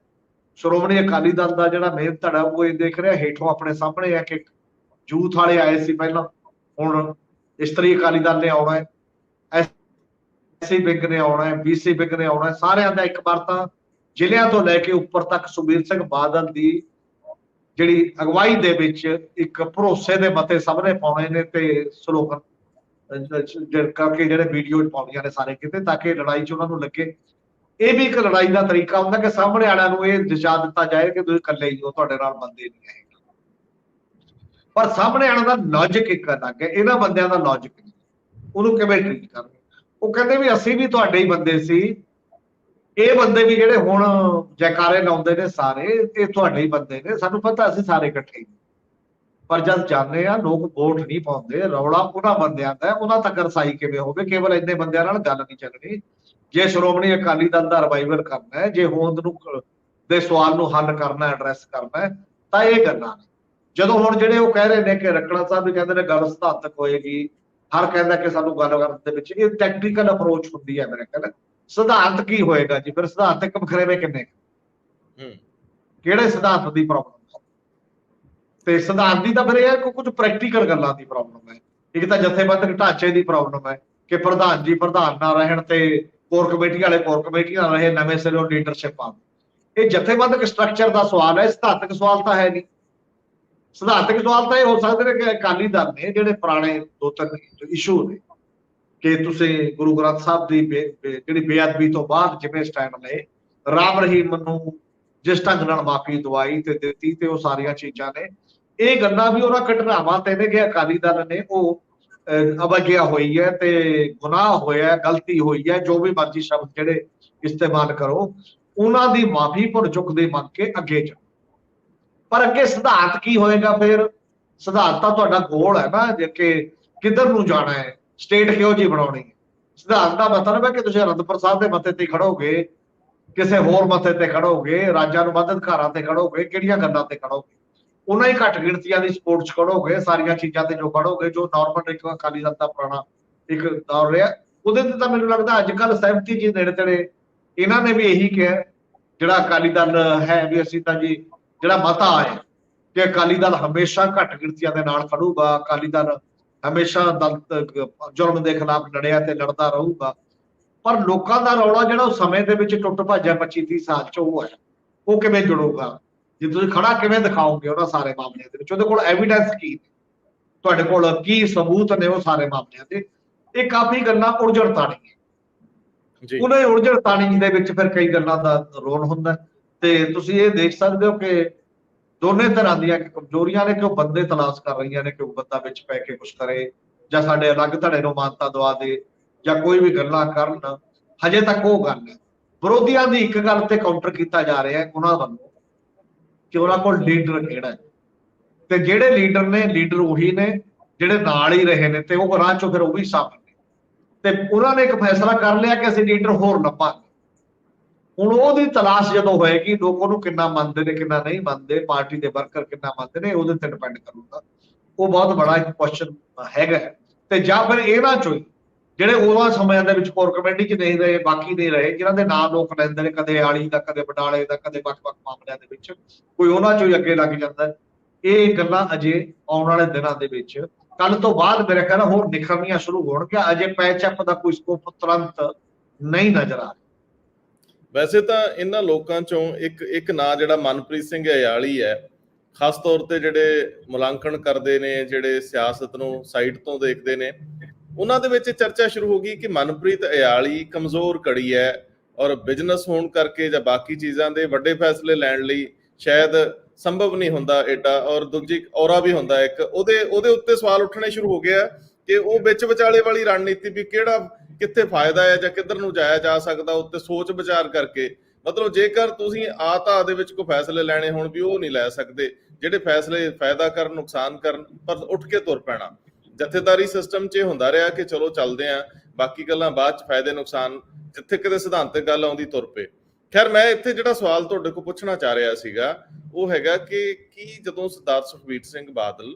ਸ਼੍ਰੋਮਣੀ ਅਕਾਲੀ ਦਲ ਦਾ ਜਿਹੜਾ ਮੇਨ ਧੜਾ ਉਹ ਇਹ ਦੇਖ ਰਿਹਾ, ਹੇਠੋਂ ਆਪਣੇ ਸਾਹਮਣੇ ਹੈ ਕਿ ਜੂਥ ਵਾਲੇ ਆਏ ਸੀ ਪਹਿਲਾਂ, ਹੁਣ ਇਸਤਰੀ ਅਕਾਲੀ ਦਲ ਨੇ ਆਉਣਾ ਹੈ। ਐਸਸੀ ਵਿੰਗ ਨੇ ਆਉਣਾ ਹੈ ਬੀਸੀ ਵਿੰਗ ਨੇ ਆਉਣਾ ਸਾਰਿਆਂ ਦਾ ਇੱਕ ਵਾਰ ਤਾਂ ਜ਼ਿਲ੍ਹਿਆਂ ਤੋਂ ਲੈ ਕੇ ਉੱਪਰ ਤੱਕ ਸੁਖਬੀਰ ਸਿੰਘ ਬਾਦਲ ਦੀ ਜਿਹੜੀ ਅਗਵਾਈ ਦੇ ਵਿੱਚ ਇੱਕ ਭਰੋਸੇ ਦੇ ਮਤੇ ਸਾਹਮਣੇ ਪਾਉਣੇ ਨੇ ਤੇ ਸਲੋਗਨ ਜਿਹੜੇ ਕਰਕੇ ਜਿਹੜੇ ਵੀਡੀਓ ਪਾਉਣੀਆਂ ਨੇ ਸਾਰੇ ਕਿਤੇ, ਤਾਂ ਕਿ ਲੜਾਈ 'ਚ ਉਹਨਾਂ ਨੂੰ ਲੱਗੇ। ਇਹ ਵੀ ਇੱਕ ਲੜਾਈ ਦਾ ਤਰੀਕਾ ਹੁੰਦਾ ਕਿ ਸਾਹਮਣੇ ਵਾਲਿਆਂ ਨੂੰ ਇਹ ਦਿਸ਼ਾ ਦਿੱਤਾ ਜਾਏ ਕਿ ਤੁਸੀਂ ਇਕੱਲੇ ਹੀ ਹੋ, ਤੁਹਾਡੇ ਨਾਲ ਬੰਦੇ ਨਹੀਂ ਹੈ ਪਰ ਸਾਹਮਣੇ ਵਾਲਿਆਂ ਦਾ ਲੌਜੀਕ ਇੱਕ ਅਲੱਗ ਹੈ, ਇਹਨਾਂ ਬੰਦਿਆਂ ਦਾ ਲੌਜੀਕ ਨਹੀਂ। ਉਹਨੂੰ ਕਿਵੇਂ ਟ੍ਰੀਟ ਕਰਨਾ ਉਹ ਕਹਿੰਦੇ ਵੀ ਅਸੀਂ ਵੀ ਤੁਹਾਡੇ ਹੀ ਬੰਦੇ ਸੀ। ਇਹ ਬੰਦੇ ਵੀ ਜਿਹੜੇ ਹੁਣ ਜੈਕਾਰੇ ਲਾਉਂਦੇ ਨੇ ਸਾਰੇ, ਇਹ ਤੁਹਾਡੇ ਹੀ ਬੰਦੇ ਨੇ। ਸਾਨੂੰ ਪਤਾ ਅਸੀਂ ਸਾਰੇ ਇਕੱਠੇ। ਪਰ ਜਦ ਜਾਂਦੇ ਆ, ਲੋਕ ਵੋਟ ਨਹੀਂ ਪਾਉਂਦੇ, ਰੌਲਾ ਉਹਨਾਂ ਬੰਦਿਆਂ ਦਾ ਉਹਨਾਂ ਤੱਕ ਰਸਾਈ ਕਿਵੇਂ ਹੋਵੇ? ਕੇਵਲ ਇੰਨੇ ਬੰਦਿਆਂ ਨਾਲ ਗੱਲ ਨਹੀਂ ਚੱਲਣੀ। ਜੇ ਸ਼੍ਰੋਮਣੀ ਅਕਾਲੀ ਦਲ ਦਾ ਰਿਵਾਈਵਲ ਕਰਨਾ ਹੈ, ਜੇ ਹੋਂਦ ਨੂੰ ਦੇ ਸਵਾਲ ਨੂੰ ਹੱਲ ਕਰਨਾ ਐਡਰੈਸ ਕਰਨਾ ਹੈ, ਤਾਂ ਇਹ ਗੱਲਾਂ ਨੇ। ਜਦੋਂ ਹੁਣ ਜਿਹੜੇ ਉਹ ਕਹਿ ਰਹੇ ਨੇ ਕਿ ਰਕੜਾ ਸਾਹਿਬ ਵੀ ਕਹਿੰਦੇ ਨੇ ਗੱਲ ਸਿਧਾਂਤਕ ਹੋਏਗੀ ਹਰ ਕਹਿੰਦਾ ਕਿ ਸਾਨੂੰ ਗੱਲ ਕਰਨ ਦੇ ਵਿੱਚ ਇਹ ਟੈਕਨੀਕਲ ਅਪਰੋਚ ਹੁੰਦੀ ਹੈ ਮੇਰੇ ਖਿਆਲ ਸਿਧਾਂਤ ਕੀ ਹੋਏਗਾ ਜੀ? ਫਿਰ ਸਿਧਾਂਤਕ ਵਖਰੇਵੇਂ ਕਿੰਨੇ? ਹੂੰ। ਕਿਹੜੇ ਸਿਧਾਂਤ ਦੀ ਪ੍ਰੋਬਲਮ ਹੈ? ਤੇ ਸਿਧਾਂਤ ਦੀ ਤਾਂ ਫਿਰ ਇਹ ਕਿ ਕੁਝ ਪ੍ਰੈਕਟੀਕਲ ਗੱਲਾਂ ਦੀ ਪ੍ਰੋਬਲਮ ਹੈ। ਇੱਕ ਤਾਂ ਜਥੇਬੰਦਕ ਢਾਂਚੇ ਦੀ ਪ੍ਰੋਬਲਮ ਹੈ ਕਿ ਪ੍ਰਧਾਨ ਜੀ ਪ੍ਰਧਾਨ ਨਾ ਰਹਿਣ ਤੇ ਕੋਰ ਕਮੇਟੀ ਵਾਲੇ ਕੋਰ ਕਮੇਟੀ ਨਾਲ ਰਹੇ ਨਵੇਂ ਸਿਰੋਂ ਲੀਡਰਸ਼ਿਪ ਆ ਇਹ ਜਥੇਬੰਦਕ ਸਟਰਕਚਰ ਦਾ ਸਵਾਲ ਹੈ ਸਿਧਾਂਤਕ ਸਵਾਲ ਤਾਂ ਹੈ ਨਹੀਂ। ਸਿਧਾਂਤਕ ਸਵਾਲ ਤਾਂ ਇਹ ਹੋ ਸਕਦੇ ਨੇ ਕਿ ਅਕਾਲੀ ਦਲ ਨੇ ਜਿਹੜੇ ਪੁਰਾਣੇ ਦੋ ਤਿੰਨ ਇਸ਼ੂ ਨੇ ਕਿ ਤੁਸੀਂ ਗੁਰੂ ਗ੍ਰੰਥ ਸਾਹਿਬ ਦੀ ਜਿਹੜੀ ਬੇਅਦਬੀ ਤੋਂ ਬਾਅਦ ਜਿਵੇਂ ਸਟੈਂਡ ਲਏ ਰਾਮ ਰਹੀਮ ਨੂੰ ਜਿਸ ਢੰਗ ਨਾਲ ਮਾਫੀ ਦਵਾਈ ਤੇ ਦਿੱਤੀ ਤੇ ਉਹ ਸਾਰੀਆਂ ਚੀਜ਼ਾਂ ਨੇ ਇਹ ਗੱਲਾਂ ਵੀ ਉਹਨਾਂ ਘਟਨਾਵਾਂ ਤੇ ਨੇ ਕਿ ਅਕਾਲੀ ਦਲ ਨੇ ਉਹ ਅਹ, ਅਵਗਿਆ ਹੋਈ ਹੈ ਤੇ ਗੁਨਾਹ ਹੋਇਆ ਗਲਤੀ ਹੋਈ ਹੈ ਜੋ ਵੀ ਮਰਜ਼ੀ ਸ਼ਬਦ ਜਿਹੜੇ ਇਸਤੇਮਾਲ ਕਰੋ ਉਹਨਾਂ ਦੀ ਮਾਫੀ ਭੁਰ ਚੁੱਕ ਦੇ ਮੰਗ ਕੇ ਅੱਗੇ ਜਾ ਪਰ ਅੱਗੇ ਸਿਧਾਂਤ ਕੀ ਹੋਏਗਾ ਫਿਰ? ਸਿਧਾਂਤ ਤਾਂ ਤੁਹਾਡਾ ਗੋਲ ਹੈ ਨਾ, ਜੇ ਕਿ ਕਿੱਧਰ ਨੂੰ ਜਾਣਾ ਹੈ? ਸਟੇਟ ਕਿਹੋ ਜੀ ਬਣਾਉਣੀ ਹੈ? ਸਿਧਾਂਤ ਦਾ ਮਤਲਬ ਹੈ ਕਿ ਤੁਸੀਂ ਅਨੰਦਪੁਰ ਸਾਹਿਬ ਦੇ ਮੱਥੇ ਤੇ ਖੜੋਗੇ, ਕਿਸੇ ਹੋਰ ਮੱਥੇ ਤੇ ਖੜੋਗੇ, ਰਾਜਾਂ ਨੂੰ ਮਦਦ ਤੇ ਖੜੋਗੇ, ਕਿਹੜੀਆਂ ਗੱਲਾਂ ਤੇ ਖੜੋਗੇ? ਉਹਨਾਂ ਹੀ ਘੱਟ ਗਿਣਤੀਆਂ ਦੀ ਸਪੋਰਟ ਚ ਖੜੋਗੇ, ਸਾਰੀਆਂ ਚੀਜ਼ਾਂ ਤੇ ਜੋ ਖੜੋਗੇ, ਜੋ ਨਾਰਮਲ ਇੱਕ ਅਕਾਲੀ ਦਲ ਦਾ ਪੁਰਾਣਾ ਇੱਕ ਦੌਰ ਰਿਹਾ, ਉਹਦੇ ਤੇ ਤਾਂ ਮੈਨੂੰ ਲੱਗਦਾ ਅੱਜ ਕੱਲ ਸਹਿਮਤੀ ਜੀ ਨੇੜੇ ਤੇੜੇ, ਇਹਨਾਂ ਨੇ ਵੀ ਇਹੀ ਕਿਹਾ, ਜਿਹੜਾ ਅਕਾਲੀ ਦਲ ਹੈ ਵੀ ਅਸੀਂ ਤਾਂ ਜੀ ਜਿਹੜਾ ਮਤਾ ਆਇਆ ਕਿ ਅਕਾਲੀ ਦਲ ਹਮੇਸ਼ਾ ਘੱਟ ਗਿਣਤੀਆਂ ਦੇ ਨਾਲ ਖੜੂਗਾ ਅਕਾਲੀ ਦਲ ਹਮੇਸ਼ਾ ਦਲਿਤ ਜ਼ੁਲਮ ਦੇ ਖਿਲਾਫ ਲੜਿਆ ਤੇ ਲੜਦਾ ਰਹੂਗਾ। ਪਰ ਲੋਕਾਂ ਦਾ ਰੌਲਾ ਜਿਹੜਾ ਉਹ ਸਮੇਂ ਦੇ ਵਿੱਚ ਟੁੱਟ ਭੱਜਿਆ 25 30 ਸਾਲ ਚ ਉਹ ਹੈ ਉਹ ਕਿਵੇਂ ਜੁੜੂਗਾ? ਜੇ ਤੁਸੀਂ ਖੜਾ ਕਿਵੇਂ ਦਿਖਾਓਗੇ ਉਹਨਾਂ ਸਾਰੇ ਮਾਮਲਿਆਂ ਦੇ ਵਿੱਚ? ਉਹਦੇ ਕੋਲ ਐਵੀਡੈਂਸ ਕੀ ਨੇ? ਤੁਹਾਡੇ ਕੋਲ ਕੀ ਸਬੂਤ ਨੇ ਉਹ ਸਾਰੇ ਮਾਮਲਿਆਂ ਦੇ? ਇਹ ਕਾਫੀ ਗੱਲਾਂ ਉਲਝਣ ਤਾਣੀ ਜੀ। ਉਹਨਾਂ ਉਲਝਣ ਤਾਣੀ ਦੇ ਵਿੱਚ ਫਿਰ ਕਈ ਗੱਲਾਂ ਦਾ ਰੋਲ ਹੁੰਦਾ ਹੈ। ਤੇ ਤੁਸੀਂ ਇਹ ਦੇਖ ਸਕਦੇ ਹੋ ਕਿ ਦੋਨੇ ਤਰ੍ਹਾਂ ਦੀਆਂ ਕਮਜ਼ੋਰੀਆਂ ਨੇ ਕਿ ਉਹ ਬੰਦੇ ਤਲਾਸ਼ ਕਰ ਰਹੀਆਂ ਨੇ ਕਿ ਉਹ ਬੰਦਾ ਵਿੱਚ ਪੈ ਕੇ ਕੁਝ ਕਰੇ ਜਾਂ ਸਾਡੇ ਅਲੱਗ ਧੜੇ ਨੂੰ ਮਾਨਤਾ ਦਵਾ ਦੇ ਜਾਂ ਕੋਈ ਵੀ ਗੱਲਾਂ ਕਰਨ, ਹਜੇ ਤੱਕ ਉਹ ਗੱਲ ਹੈ ਵਿਰੋਧੀਆਂ ਦੀ ਇੱਕ ਗੱਲ ਤੇ ਕਾਊਂਟਰ ਕੀਤਾ ਜਾ ਰਿਹਾ ਹੈ, ਉਹਨਾਂ ਵੱਲੋਂ ਕਿ ਉਹਨਾਂ ਕੋਲ ਲੀਡਰ ਕਿਹੜਾ ਹੈ? ਤੇ ਜਿਹੜੇ ਲੀਡਰ ਨੇ ਲੀਡਰ ਉਹੀ ਨੇ, ਜਿਹੜੇ ਨਾਲ ਹੀ ਰਹੇ ਨੇ ਤੇ ਉਹ ਰਾਹ ਚੋਂ ਫਿਰ ਉਹ ਵੀ ਸਾਹਮਣੇ ਤੇ ਉਹਨਾਂ ਨੇ ਇੱਕ ਫੈਸਲਾ ਕਰ ਲਿਆ ਕਿ ਅਸੀਂ ਲੀਡਰ ਹੋਰ ਲੱਭਾਂਗੇ ਹੁਣ ਉਹਦੀ ਤਲਾਸ਼ ਜਦੋਂ ਹੋਏਗੀ, ਲੋਕ ਉਹਨੂੰ ਕਿੰਨਾ ਮੰਨਦੇ ਨੇ, ਕਿੰਨਾ ਨਹੀਂ ਮੰਨਦੇ, ਪਾਰਟੀ ਦੇ ਵਰਕਰ ਕਿੰਨਾ ਮੰਨਦੇ ਨੇ, ਉਹਦੇ ਤੇ ਡਿਪੈਂਡ ਕਰੂਗਾ। ਉਹ ਬਹੁਤ ਬੜਾ ਇੱਕ ਕੁਐਸਚਨ ਹੈਗਾ। ਤੇ ਜਾਂ ਫਿਰ ਇਹਨਾਂ ਚੋਂ ਹੀ ਜਿਹੜੇ ਉਹਨਾਂ ਸਮਿਆਂ ਦੇ ਵਿੱਚ ਕੋਰ ਕਮੇਟੀ 'ਚ ਨਹੀਂ ਰਹੇ, ਬਾਕੀ ਨਹੀਂ ਰਹੇ, ਜਿਨ੍ਹਾਂ ਦੇ ਨਾਮ ਲੋਕ ਲੈਂਦੇ ਨੇ, ਕਦੇ ਆਲੀ ਦਾ, ਕਦੇ ਬਟਾਲੇ ਦਾ, ਕਦੇ ਵੱਖ-ਵੱਖ ਮਾਮਲਿਆਂ ਦੇ ਵਿੱਚ, ਕੋਈ ਉਹਨਾਂ ਚੋਂ ਹੀ ਅੱਗੇ ਲੱਗ ਜਾਂਦਾ ਇਹ ਗੱਲਾਂ ਅਜੇ ਆਉਣ ਵਾਲੇ ਦਿਨਾਂ ਦੇ ਵਿੱਚ ਕੱਲ ਤੋਂ ਬਾਅਦ ਮੇਰੇ ਖਿਆਲ ਹੋਰ ਨਿਖਰਨੀਆਂ ਸ਼ੁਰੂ ਹੋਣਗੀਆਂ। ਅਜੇ ਪੈਚਅਪ ਦਾ ਕੋਈ ਸਕੋਪ ਤੁਰੰਤ ਨਹੀਂ ਨਜ਼ਰ ਆ ਰਿਹਾ। ਵੈਸੇ ਤਾਂ ਇਹਨਾਂ ਲੋਕਾਂ ਚੋਂ ਇੱਕ ਇੱਕ ਨਾਂ ਜਿਹੜਾ ਮਨਪ੍ਰੀਤ ਸਿੰਘ ਅਯਾਲੀ ਹੈ, ਖਾਸ ਤੌਰ ਤੇ ਜਿਹੜੇ ਮੁਲਾਂਕਣ ਕਰਦੇ ਨੇ, ਜਿਹੜੇ ਸਿਆਸਤ ਨੂੰ ਸਾਈਡ ਤੋਂ ਦੇਖਦੇ ਨੇ, ਉਹਨਾਂ ਦੇ ਵਿੱਚ ਚਰਚਾ ਸ਼ੁਰੂ ਹੋ ਗਈ ਕਿ ਮਨਪ੍ਰੀਤ ਅਯਾਲੀ ਕਮਜ਼ੋਰ ਕੜੀ ਹੈ ਔਰ ਬਿਜ਼ਨਸ ਹੋਣ ਕਰਕੇ ਜਾਂ ਬਾਕੀ ਚੀਜ਼ਾਂ ਦੇ ਵੱਡੇ ਫੈਸਲੇ ਲੈਣ ਲਈ ਸ਼ਾਇਦ ਸੰਭਵ ਨਹੀਂ ਹੁੰਦਾ ਏਡਾ ਔਰ ਦੂਜੀ ਔਰਾ ਵੀ ਹੁੰਦਾ ਇੱਕ। ਉਹਦੇ ਉਹਦੇ ਉੱਤੇ ਸਵਾਲ ਉੱਠਣੇ ਸ਼ੁਰੂ ਹੋ ਗਿਆ ਕਿ ਉਹ ਵਿੱਚ ਵਿਚਾਲੇ ਵਾਲੀ ਰਣਨੀਤੀ ਵੀ ਕਿਹੜਾ ਕਿੱਥੇ ਫਾਇਦਾ ਹੈ ਜਾਂ ਕਿੱਧਰ ਨੂੰ ਜਾਇਆ ਜਾ ਸਕਦਾ ਉੱਤੇ ਸੋਚ ਵਿਚਾਰ ਕਰਕੇ। ਮਤਲਬ ਜੇਕਰ ਤੁਸੀਂ ਆਤਾ ਦੇ ਵਿੱਚ ਕੋਈ ਫੈਸਲੇ ਲੈਣੇ ਹੋਣ ਵੀ ਉਹ ਨਹੀਂ ਲੈ ਸਕਦੇ, ਜਿਹੜੇ ਫੈਸਲੇ ਫਾਇਦਾ ਕਰਨ, ਨੁਕਸਾਨ ਕਰਨ, ਪਰ ਉੱਠ ਕੇ ਤੁਰ ਪੈਣਾ। ਜਥੇਦਾਰੀ ਸਿਸਟਮ 'ਚ ਇਹ ਹੁੰਦਾ ਰਿਹਾ ਕਿ ਚਲੋ ਚੱਲਦੇ ਆਂ, ਬਾਕੀ ਗੱਲਾਂ ਬਾਅਦ 'ਚ ਫਾਇਦੇ, ਨੁਕਸਾਨ, ਜਿੱਥੇ ਕਿਤੇ ਸਿਧਾਂਤਕ ਗੱਲ ਆਉਂਦੀ ਤੁਰ ਪਏ। ਖੈਰ, ਮੈਂ ਇੱਥੇ ਜਿਹੜਾ ਸਵਾਲ ਤੁਹਾਡੇ ਕੋਲ ਪੁੱਛਣਾ ਚਾਹ ਰਿਹਾ ਸੀਗਾ, ਉਹ ਹੈਗਾ ਕਿ ਕੀ ਜਦੋਂ ਸਰਦਾਰ ਸੁਖਬੀਰ ਸਿੰਘ ਬਾਦਲ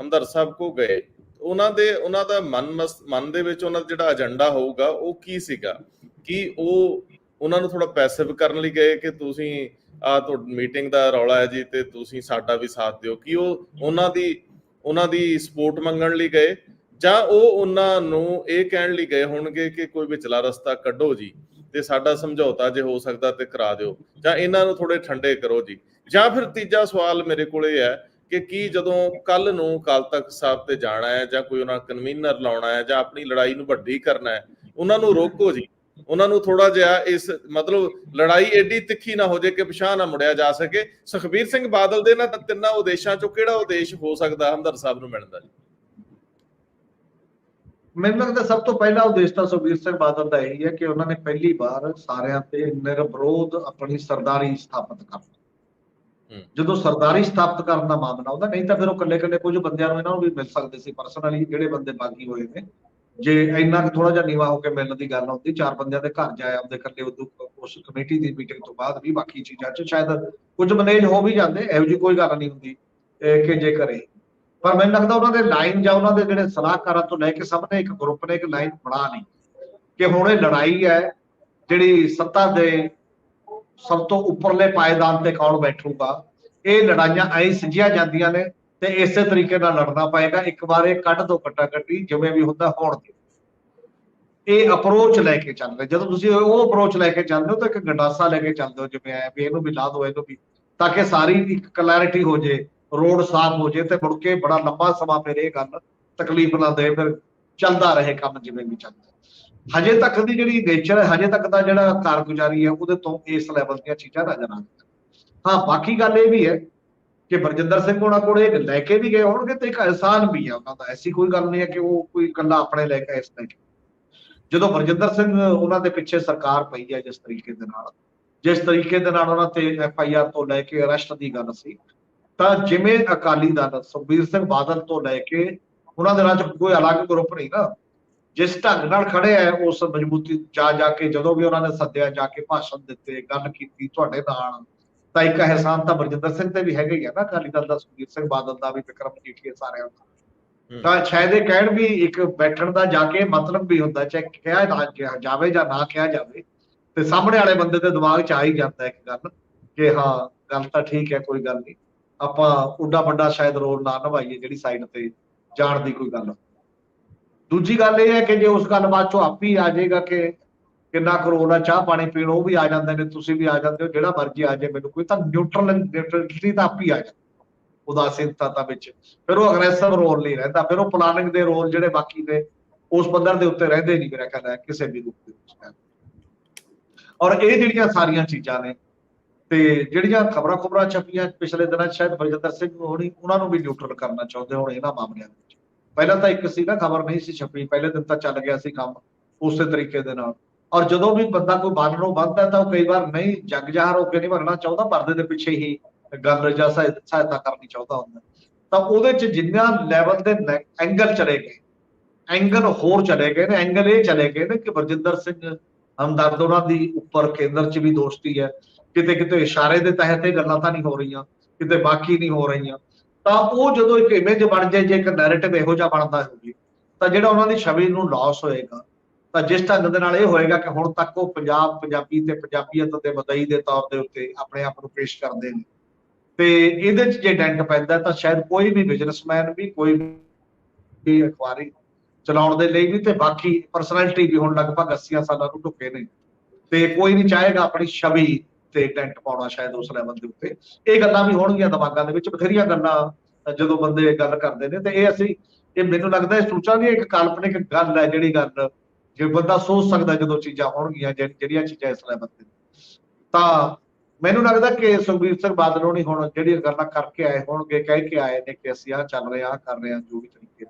ਹਮਦਰ ਸਾਹਿਬ ਕੋ ਗਏ ਉਹਨਾਂ ਦੇ, ਉਹਨਾਂ ਦਾ ਮਨ ਮਸ- ਮਨ ਦੇ ਵਿੱਚ ਉਹਨਾਂ ਦਾ ਜਿਹੜਾ ਏਜੰਡਾ ਹੋਊਗਾ, ਉਹ ਕੀ ਸੀਗਾ? ਕਿ ਉਹ ਉਹਨਾਂ ਨੂੰ ਥੋੜਾ ਪੈਸਿਵ ਕਰਨ ਲਈ ਗਏ ਕਿ ਤੁਸੀਂ ਆ ਤੁਹਾਡੀ ਮੀਟਿੰਗ ਦਾ ਰੌਲਾ ਹੈ ਜੀ ਤੇ ਤੁਸੀਂ ਸਾਡਾ ਵੀ ਸਾਥ ਦਿਓ? ਕਿ ਉਹ ਉਹਨਾਂ ਦੀ ਉਹਨਾਂ ਦੀ ਸਪੋਰਟ ਮੰਗਣ ਲਈ ਗਏ? ਜਾਂ ਉਹ ਉਹਨਾਂ ਨੂੰ ਇਹ ਕਹਿਣ ਲਈ ਗਏ ਹੋਣਗੇ ਕਿ ਕੋਈ ਵਿਚਲਾ ਰਸਤਾ ਕੱਢੋ ਜੀ ਤੇ ਸਾਡਾ ਸਮਝੌਤਾ ਜੇ ਹੋ ਸਕਦਾ ਤੇ ਕਰਾ ਦਿਓ। ਜਾਂ ਇਹਨਾਂ ਨੂੰ ਥੋੜੇ ਠੰਡੇ ਕਰੋ ਜੀ। ਜਾਂ ਫਿਰ ਤੀਜਾ ਸਵਾਲ ਮੇਰੇ ਕੋਲ ਇਹ ਹੈ ਕਿ ਕੀ ਜਦੋਂ ਕੱਲ ਨੂੰ ਕਾਲ ਤਖਤ ਸਾਹਿਬ ਤੇ ਜਾਣਾ ਹੈ ਜਾਂ ਕੋਈ ਉਹਨਾਂ ਕਨਵੀਨਰ ਲਾਉਣਾ ਹੈ ਜਾਂ ਆਪਣੀ ਲੜਾਈ ਨੂੰ ਵੱਡੀ ਕਰਨਾ ਹੈ, ਉਹਨਾਂ ਨੂੰ ਰੋਕੋ ਜੀ। ਉਹਨਾਂ ਨੂੰ ਥੋੜਾ ਜਿਹਾ ਇਸ ਮਤਲਬ ਲੜਾਈ ਐਡੀ ਤਿੱਖੀ ਨਾ ਹੋ ਜਾਏ ਕਿ ਪਿਛਾਹ ਨਾ ਮੁੜਿਆ ਜਾ ਸਕੇ। ਸੁਖਬੀਰ ਸਿੰਘ ਬਾਦਲ ਦੇ ਨਾ ਤਿੰਨਾਂ ਉਦੇਸ਼ਾਂ ਚੋਂ ਕਿਹੜਾ ਉਦੇਸ਼ ਹੋ ਸਕਦਾ ਹਮਦਰ ਸਾਹਿਬ ਨੂੰ ਮਿਲਦਾ ਜੀ? ਮੈਨੂੰ ਲੱਗਦਾ ਸਭ ਤੋਂ ਪਹਿਲਾ ਉਦੇਸ਼ ਤਾਂ ਸੁਖਬੀਰ ਸਿੰਘ ਬਾਦਲ ਦਾ ਇਹੀ ਹੈ ਕਿ ਉਹਨਾਂ ਨੇ ਪਹਿਲੀ ਵਾਰ ਸਾਰਿਆਂ ਤੇ ਨਿਰਵਿਰੋਧ ਆਪਣੀ ਸਰਦਾਰੀ ਸਥਾਪਿਤ ਕਰਨੀ ਜਦੋਂ ਸਰਦਾਰੀ ਸਥਾਪਿਤ ਕਰਨ ਦਾ ਮਾਮਲਾ ਆਉਂਦਾ, ਨਹੀਂ ਤਾਂ ਫਿਰ ਉਹ ਇਕੱਲੇ ਇਕੱਲੇ ਕੁਝ ਬੰਦਿਆਂ ਨੂੰ ਇਹਨਾਂ ਨੂੰ ਵੀ ਮਿਲ ਸਕਦੇ ਸੀ ਪਰਸਨਲੀ ਜਿਹੜੇ ਬੰਦੇ ਬਾਗੀ ਹੋਏ ਨੇ। ਜੇ ਇੰਨਾ ਕੁ ਥੋੜਾ ਜਿਹਾ ਨੀਵਾ ਹੋ ਕੇ ਮਿਲਣ ਦੀ ਗੱਲ ਆਉਂਦੀ, ਚਾਰ ਬੰਦਿਆਂ ਦੇ ਘਰ ਜਾਇਆ ਆਉਂਦੇ ਇਕੱਲੇ ਉਦੋਂ ਉਸ ਕਮੇਟੀ ਦੀ ਮੀਟਿੰਗ ਤੋਂ ਬਾਅਦ ਵੀ ਬਾਕੀ ਚੀਜ਼ਾਂ 'ਚ ਸ਼ਾਇਦ ਕੁਝ ਮੈਨੇਜ ਹੋ ਵੀ ਜਾਂਦੇ, ਇਹੋ ਜਿਹੀ ਕੋਈ ਗੱਲ ਨਹੀਂ ਹੁੰਦੀ ਕਿ ਜੇ ਕਰੇ। ਪਰ ਮੈਨੂੰ ਲੱਗਦਾ ਉਹਨਾਂ ਦੇ ਲਾਈਨ ਜਾਂ ਉਹਨਾਂ ਦੇ ਜਿਹੜੇ ਸਲਾਹਕਾਰਾਂ ਤੋਂ ਲੈ ਕੇ ਸਭ ਨੇ ਇੱਕ ਗਰੁੱਪ ਨੇ ਇੱਕ ਲਾਈਨ ਬਣਾ ਲਈ, ਕਿ ਹੁਣ ਇਹ ਲੜਾਈ ਹੈ, ਜਿਹੜੀ ਸੱਤਾ ਦੇ ਸਭ ਤੋਂ ਉੱਪਰਲੇ ਪਾਇਦਾਨ ਤੇ ਕੌਣ ਬੈਠੂਗਾ? ਇਹ ਲੜਾਈਆਂ ਐਂ ਸਿੱਝੀਆਂ ਜਾਂਦੀਆਂ ਨੇ ਤੇ ਇਸੇ ਤਰੀਕੇ ਨਾਲ ਲੜਨਾ ਪਏਗਾ। ਇੱਕ ਵਾਰ ਇਹ ਕੱਢ ਦੋ ਕੱਟਾ ਕੱਟੀ ਜਿਵੇਂ ਵੀ ਹੁੰਦਾ ਹੋਣ ਦਿਓ। ਇਹ ਅਪਰੋਚ ਲੈ ਕੇ ਚੱਲ ਰਹੇ। ਜਦੋਂ ਤੁਸੀਂ ਉਹ ਅਪਰੋਚ ਲੈ ਕੇ ਚੱਲਦੇ ਹੋ ਤਾਂ ਇੱਕ ਗੰਡਾਸਾ ਲੈ ਕੇ ਚੱਲਦੇ ਹੋ, ਜਿਵੇਂ ਐ ਵੀ ਇਹਨੂੰ ਵੀ ਲਾ ਦੋ, ਇਹਨੂੰ ਵੀ, ਤਾਂ ਕਿ ਸਾਰੀ ਇੱਕ ਕਲੈਰਿਟੀ ਹੋ ਜੇ, ਰੋਡ ਸਾਫ਼ ਹੋ ਜੇ ਤੇ ਮੁੜ ਕੇ ਬੜਾ ਲੰਬਾ ਸਮਾਂ ਫਿਰ ਇਹ ਗੱਲ ਤਕਲੀਫ ਨਾ ਦੇ, ਫਿਰ ਚੱਲਦਾ ਰਹੇ ਕੰਮ ਜਿਵੇਂ ਵੀ ਚੱਲਦਾ। ਹਜੇ ਤੱਕ ਦੀ ਜਿਹੜੀ ਨੇਚਰ ਹੈ, ਹਜੇ ਤੱਕ ਦਾ ਜਿਹੜਾ ਕਾਰਗੁਜ਼ਾਰੀ ਹੈ, ਉਹਦੇ ਤੋਂ ਇਸ ਲੈਵਲ ਦੀਆਂ ਚੀਜ਼ਾਂ ਨਜ਼ਰ ਆਉਂਦੀਆਂ ਹਾਂ, ਬਾਕੀ ਗੱਲ ਇਹ ਵੀ ਹੈ ਕਿ ਬਰਜਿੰਦਰ ਸਿੰਘ ਉਹਨਾਂ ਕੋਲ ਇਹ ਲੈ ਕੇ ਵੀ ਗਏ ਹੋਣਗੇ ਤੇ ਇੱਕ ਅਹਿਸਾਨ ਵੀ ਹੈ ਉਹਨਾਂ ਦਾ। ਐਸੀ ਕੋਈ ਗੱਲ ਨਹੀਂ ਹੈ ਕਿ ਉਹ ਕੋਈ ਇਕੱਲਾ ਆਪਣੇ ਲੈ ਕੇ ਇਸ ਲੈ ਜਦੋਂ ਬਰਜਿੰਦਰ ਸਿੰਘ ਉਹਨਾਂ ਦੇ ਪਿੱਛੇ ਸਰਕਾਰ ਪਈ ਹੈ ਜਿਸ ਤਰੀਕੇ ਦੇ ਨਾਲ, ਜਿਸ ਤਰੀਕੇ ਦੇ ਨਾਲ ਉਹਨਾਂ ਤੇ ਐਫ ਆਈ ਆਰ ਤੋਂ ਲੈ ਕੇ ਅਰੈਸਟ ਦੀ ਗੱਲ ਸੀ, ਤਾਂ ਜਿਵੇਂ ਅਕਾਲੀ ਦਲ ਸੁਖਬੀਰ ਸਿੰਘ ਬਾਦਲ ਤੋਂ ਲੈ ਕੇ ਉਹਨਾਂ ਦੇ ਨਾਲ ਕੋਈ ਅਲੱਗ ਗਰੁੱਪ ਨਹੀਂ ਨਾ। ਜਿਸ ਢੰਗ ਨਾਲ ਖੜੇ ਆ ਉਸ ਮਜ਼ਬੂਤੀ ਜਾ ਜਾ ਕੇ ਜਦੋਂ ਵੀ ਉਹਨਾਂ ਨੇ ਸੱਦਿਆ ਜਾ ਕੇ ਭਾਸ਼ਣ ਦਿੱਤੇ ਗੱਲ ਕੀਤੀ ਤੁਹਾਡੇ ਨਾਲ ਤਾਂ ਇੱਕ ਅਹਿਸਾਨ ਤਾਂ ਬਰਜਿੰਦਰ ਸਿੰਘ ਤੇ ਵੀ ਹੈਗਾ ਹੀ ਆ ਨਾ ਅਕਾਲੀ ਦਲ ਦਾ ਸੁਖਬੀਰ ਸਿੰਘ ਬਾਦਲ ਦਾ ਵੀ ਵਿਕਰਮ ਜੀਠੀਏ ਸਾਰਿਆਂ ਦਾ। ਤਾਂ ਸ਼ਾਇਦ ਇਹ ਕਹਿਣ ਵੀ ਇੱਕ ਬੈਠਣ ਦਾ ਜਾ ਕੇ ਮਤਲਬ ਵੀ ਹੁੰਦਾ ਚਾਹੇ ਕਿਹਾ ਨਾ ਕਿਹਾ ਜਾਵੇ ਜਾਂ ਨਾ ਕਿਹਾ ਜਾਵੇ ਤੇ ਸਾਹਮਣੇ ਵਾਲੇ ਬੰਦੇ ਦੇ ਦਿਮਾਗ 'ਚ ਆ ਹੀ ਜਾਂਦਾ ਇੱਕ ਗੱਲ ਕਿ ਹਾਂ ਗੱਲ ਤਾਂ ਠੀਕ ਹੈ ਕੋਈ ਗੱਲ ਨਹੀਂ। ਆਪਾਂ ਉੱਡਾ ਵੱਡਾ ਸ਼ਾਇਦ ਰੋਲ ਨਾ ਨਿਭਾਈਏ ਜਿਹੜੀ ਸਾਈਡ ਤੇ ਜਾਣ ਦੀ ਕੋਈ ਗੱਲ ਦੂਜੀ ਗੱਲ ਇਹ ਹੈ ਕਿ ਜੇ ਉਸ ਗੱਲਬਾਤ ਚੋਂ ਆਪ ਹੀ ਆ ਜਾਏਗਾ ਕਿ ਕਿੰਨਾ ਕਰੋਨਾ ਚਾਹ ਪਾਣੀ ਪੀਣ, ਉਹ ਵੀ ਆ ਜਾਂਦੇ ਨੇ, ਤੁਸੀਂ ਵੀ ਆ ਜਾਂਦੇ ਹੋ, ਜਿਹੜਾ ਮਰਜ਼ੀ ਆ ਜਾਏ ਮੈਨੂੰ ਕੋਈ, ਤਾਂ ਨਿਊਟਰਲ ਨਿਊਟਰਲਿਟੀ ਤਾਂ ਆਪ ਹੀ ਆ ਜਾਂਦੀ ਉਦਾਸੀਨਤਾ ਤਾਂ ਵਿੱਚ। ਫਿਰ ਉਹ ਅਗਰੈਸਿਵ ਰੋਲ ਨਹੀਂ ਰਹਿੰਦਾ, ਫਿਰ ਉਹ ਪਲਾਨਿੰਗ ਦੇ ਰੋਲ ਜਿਹੜੇ ਬਾਕੀ ਨੇ, ਉਸ ਪੱਧਰ ਦੇ ਉੱਤੇ ਰਹਿੰਦੇ ਨਹੀਂ ਮੇਰਾ ਖਿਆਲ ਹੈ, ਕਿਸੇ ਵੀ ਰੂਪ ਦੇ ਵਿੱਚ ਔਰ ਇਹ ਜਿਹੜੀਆਂ ਸਾਰੀਆਂ ਚੀਜ਼ਾਂ ਨੇ, ਤੇ ਜਿਹੜੀਆਂ ਖਬਰਾਂ ਖਬਰਾਂ ਛਪੀਆਂ, ਪਿਛਲੇ ਦਿਨਾਂ ਸ਼ਾਇਦ ਬਲਜਿੰਦਰ ਸਿੰਘ ਹੋਣੀ, ਉਹਨਾਂ ਨੂੰ ਵੀ ਨਿਊਟਰਲ ਕਰਨਾ ਚਾਹੁੰਦੇ ਹੁਣ, ਇਹਨਾਂ ਮਾਮਲਿਆਂ ਵਿੱਚ। ਪਹਿਲਾਂ ਤਾਂ ਇੱਕ ਸੀ ਨਾ ਖਬਰ ਨਹੀਂ ਸੀ ਛਪੀ, ਪਹਿਲੇ ਦਿਨ ਤਾਂ ਚੱਲ ਗਿਆ ਸੀ ਕੰਮ, ਉਸੇ ਤਰੀਕੇ ਦੇ ਨਾਲ। ਔਰ ਜਦੋਂ ਵੀ ਬੰਦਾ ਕੋਈ ਬੰਨ ਨੂੰ ਬੰਨਦਾ ਤਾਂ ਉਹ ਕਈ ਵਾਰ ਨਹੀਂ ਜੱਗ ਜਾਹਰ ਹੋ ਕੇ ਨਹੀਂ ਭਰਨਾ ਚਾਹੁੰਦਾ, ਪਰਦੇ ਦੇ ਪਿੱਛੇ ਹੀ ਗੱਲ ਜਾਂ ਸਹਾਇ- ਸਹਾਇਤਾ ਕਰਨੀ ਚਾਹੁੰਦਾ ਹੁੰਦਾ। ਤਾਂ ਉਹਦੇ 'ਚ ਜਿੰਨਾ ਲੈਵਲ ਦੇ ਐਂਗਲ ਚਲੇ ਗਏ। ਐਂਗਲ ਹੋਰ ਚਲੇ ਗਏ ਨੇ ਐਂਗਲ ਇਹ ਚਲੇ ਗਏ ਨੇ ਕਿ ਬਰਜਿੰਦਰ ਸਿੰਘ ਹਮਦਰਦ ਉਹਨਾਂ ਦੀ ਉੱਪਰ ਕੇਂਦਰ 'ਚ ਵੀ ਦੋਸਤੀ ਹੈ। ਕਿਤੇ ਕਿਤੇ ਇਸ਼ਾਰੇ ਦੇ ਤਹਿਤ ਇਹ ਗੱਲਾਂ ਤਾਂ ਨਹੀਂ ਹੋ ਰਹੀਆਂ, ਕਿਤੇ ਬਾਕੀ ਨਹੀਂ ਹੋ ਰਹੀਆਂ। ਤਾਂ ਉਹ ਜਦੋਂ ਇੱਕ ਇਮੇਜ ਬਣ ਜਾਏ, ਜੇ ਇੱਕ ਨੈਰੇਟਿਵ ਇਹੋ ਜਿਹਾ ਬਣਦਾ ਹੋਵੇ, ਤਾਂ ਜਿਹੜਾ ਉਹਨਾਂ ਦੀ ਛਵੀ ਨੂੰ ਲਾਸ ਹੋਏਗਾ, ਤਾਂ ਜਿਸ ਢੰਗ ਦੇ ਨਾਲ ਇਹ ਹੋਏਗਾ ਕਿ ਹੁਣ ਤੱਕ ਉਹ ਪੰਜਾਬ, ਪੰਜਾਬੀ ਤੇ ਪੰਜਾਬੀਅਤ ਦੇ ਮਦਈ ਦੇ ਤੌਰ ਦੇ ਉੱਤੇ ਆਪਣੇ ਆਪ ਨੂੰ ਪੇਸ਼ ਕਰਦੇ ਨੇ। ਤੇ ਇਹਦੇ 'ਚ ਜੇ ਡੈਂਟ ਪੈਂਦਾ, ਤਾਂ ਸ਼ਾਇਦ ਕੋਈ ਵੀ ਬਿਜ਼ਨਸਮੈਨ ਵੀ, ਕੋਈ ਵੀ ਅਖਬਾਰੀ ਚਲਾਉਣ ਦੇ ਲਈ ਵੀ ਤੇ ਬਾਕੀ ਪਰਸਨੈਲਿਟੀ ਵੀ ਹੁਣ ਲਗਭਗ 80 ਸਾਲਾਂ ਨੂੰ ਢੁੱਕੇ ਨੇ। ਤੇ ਕੋਈ ਨਹੀਂ ਚਾਹੇਗਾ ਆਪਣੀ ਛਵੀ ਤੇ ਟੈਂਟ ਪਾਉਣਾ ਸ਼ਾਇਦ ਉਸ ਲੈਵਲ ਦੇ ਉੱਤੇ। ਇਹ ਗੱਲਾਂ ਵੀ ਹੋਣਗੀਆਂ ਦਿਮਾਗਾਂ ਦੇ ਵਿੱਚ, ਬਥੇਰੀਆਂ ਗੱਲਾਂ ਜਦੋਂ ਬੰਦੇ ਗੱਲ ਕਰਦੇ ਨੇ, ਤੇ ਇਹ ਅਸੀਂ, ਇਹ ਮੈਨੂੰ ਲੱਗਦਾ ਇਹ ਸੋਚਾਂ ਦੀ ਇੱਕ ਕਾਲਪਨਿਕ ਗੱਲ ਹੈ ਜਿਹੜੀ ਗੱਲ, ਜੇ ਬੰਦਾ ਸੋਚ ਸਕਦਾ ਜਦੋਂ ਚੀਜ਼ਾਂ ਹੋਣਗੀਆਂ ਜਿਹੜੀਆਂ ਚੀਜ਼ਾਂ ਇਸ ਲੈਵਲ ਤੇ। ਤਾਂ ਮੈਨੂੰ ਲੱਗਦਾ ਕਿ ਸੁਖਬੀਰ ਸਿੰਘ ਬਾਦਲ ਹੋਣੀ ਹੁਣ ਜਿਹੜੀਆਂ ਗੱਲਾਂ ਕਰਕੇ ਆਏ ਹੋਣਗੇ, ਕਹਿ ਕੇ ਆਏ ਨੇ ਕਿ ਅਸੀਂ ਆਹ ਚੱਲ ਰਹੇ ਆ ਕਰ ਰਹੇ ਆ ਜੋ ਵੀ ਤਰੀਕੇ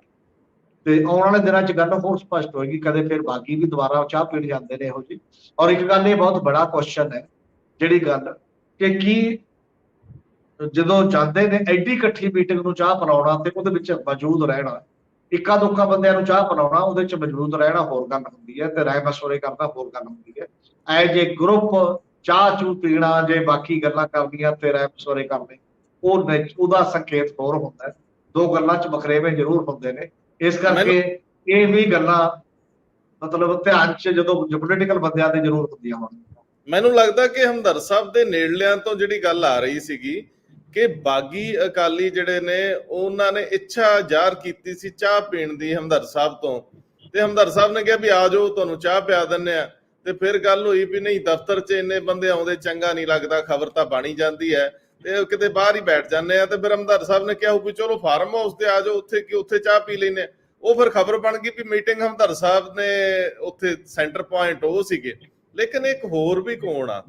ਤੇ ਆਉਣ ਵਾਲੇ ਦਿਨਾਂ 'ਚ ਗੱਲ ਹੋਰ ਸਪਸ਼ਟ ਹੋਏਗੀ, ਕਦੇ ਫਿਰ ਬਾਕੀ ਵੀ ਦੁਬਾਰਾ ਚਾਹ ਪੀਣ ਜਾਂਦੇ ਨੇ ਇਹੋ ਜੀ ਔਰ ਇੱਕ ਗੱਲ ਇਹ ਬਹੁਤ ਬੜਾ ਕੁਐਸਚਨ ਹੈ ਜਿਹੜੀ ਗੱਲ ਕਿ ਕੀ ਜਦੋਂ ਜਾਂਦੇ ਨੇ ਐਡੀ ਇਕੱਠੀ ਮੀਟਿੰਗ ਨੂੰ ਚਾਹ ਪਿਲਾਉਣਾ ਤੇ ਉਹਦੇ ਵਿੱਚ ਮੌਜੂਦ ਰਹਿਣਾ। ਇੱਕਾ ਦੁੱਕਾ ਬੰਦਿਆਂ ਨੂੰ ਚਾਹ ਪਿਲਾਉਣਾ ਉਹਦੇ ਵਿੱਚ ਮੌਜੂਦ ਰਹਿਣਾ ਹੋਰ ਗੱਲ ਹੁੰਦੀ ਹੈ ਤੇ ਰਾਏ ਮਸ਼ਵਰੇ ਕਰਨਾ ਹੋਰ ਗੱਲ ਹੁੰਦੀ ਹੈ। ਐ ਜੇ ਗਰੁੱਪ ਚਾਹ ਚੂ ਪੀਣਾ ਜੇ ਬਾਕੀ ਗੱਲਾਂ ਕਰਨੀਆਂ ਤੇ ਰਾਏ ਮਸ਼ਵਰੇ ਕਰਨੇ ਉਹ ਉਹਦਾ ਸੰਕੇਤ ਹੋਰ ਹੁੰਦਾ ਦੋ ਗੱਲਾਂ 'ਚ ਬਖਰੇਵੇਂ ਜ਼ਰੂਰ ਹੁੰਦੇ ਨੇ। ਇਸ ਕਰਕੇ ਇਹ ਵੀ ਗੱਲਾਂ ਮਤਲਬ ਧਿਆਨ 'ਚ ਜਦੋਂ ਪੋਲੀਟੀਕਲ ਬੰਦਿਆਂ ਦੇ ਜ਼ਰੂਰ ਹੁੰਦੀਆਂ ਹੋਣ। ਮੈਨੂੰ ਲੱਗਦਾ ਕਿ ਹਮਦਰ ਸਾਹਿਬ ਦੇ ਨੇੜਲਿਆਂ ਤੋਂ ਜਿਹੜੀ ਗੱਲ ਆ ਰਹੀ ਸੀਗੀ ਕਿ ਬਾਗੀ ਅਕਾਲੀ ਜਿਹੜੇ ਨੇ, ਉਹਨਾਂ ਨੇ ਇੱਛਾ ਜ਼ਾਹਰ ਕੀਤੀ ਸੀ ਚਾਹ ਪੀਣ ਦੀ ਹਮਦਰ ਸਾਹਿਬ ਤੋਂ। ਤੇ ਹਮਦਰ ਸਾਹਿਬ ਨੇ ਕਿਹਾ ਵੀ ਆ ਜਾਓ, ਤੁਹਾਨੂੰ ਚਾਹ ਪਿਆ ਦਿੰਨੇ ਆ ਤੇ ਫਿਰ ਗੱਲ ਹੋਈ ਵੀ ਨਹੀਂ, ਦਫ਼ਤਰ 'ਚ ਇੰਨੇ ਬੰਦੇ ਆਉਂਦੇ, ਚੰਗਾ ਨਹੀਂ ਲੱਗਦਾ, ਖਬਰ ਤਾਂ ਬਣੀ ਜਾਂਦੀ ਹੈ। ਤੇ ਕਿਤੇ ਬਾਹਰ ਹੀ ਬੈਠ ਜਾਂਦੇ ਆ ਤੇ ਫਿਰ ਹਮਦਰ ਸਾਹਿਬ ਨੇ ਕਿਹਾ ਵੀ ਚਲੋ ਫਾਰਮ ਹਾਊਸ ਤੇ ਆ ਜਾਓ, ਉੱਥੇ ਕਿ ਉੱਥੇ ਚਾਹ ਪੀ ਲੈਨੇ ਉਹ ਫਿਰ ਖਬਰ ਬਣ ਗਈ ਵੀ ਮੀਟਿੰਗ ਹਮਦਰ ਸਾਹਿਬ ਨੇ ਉੱਥੇ ਸੈਂਟਰ ਪੁਆਇੰਟ ਉਹ ਸੀਗੇ। ਲੇਕਿਨ ਇੱਕ ਹੋਰ ਵੀ ਕੋਣ ਆ।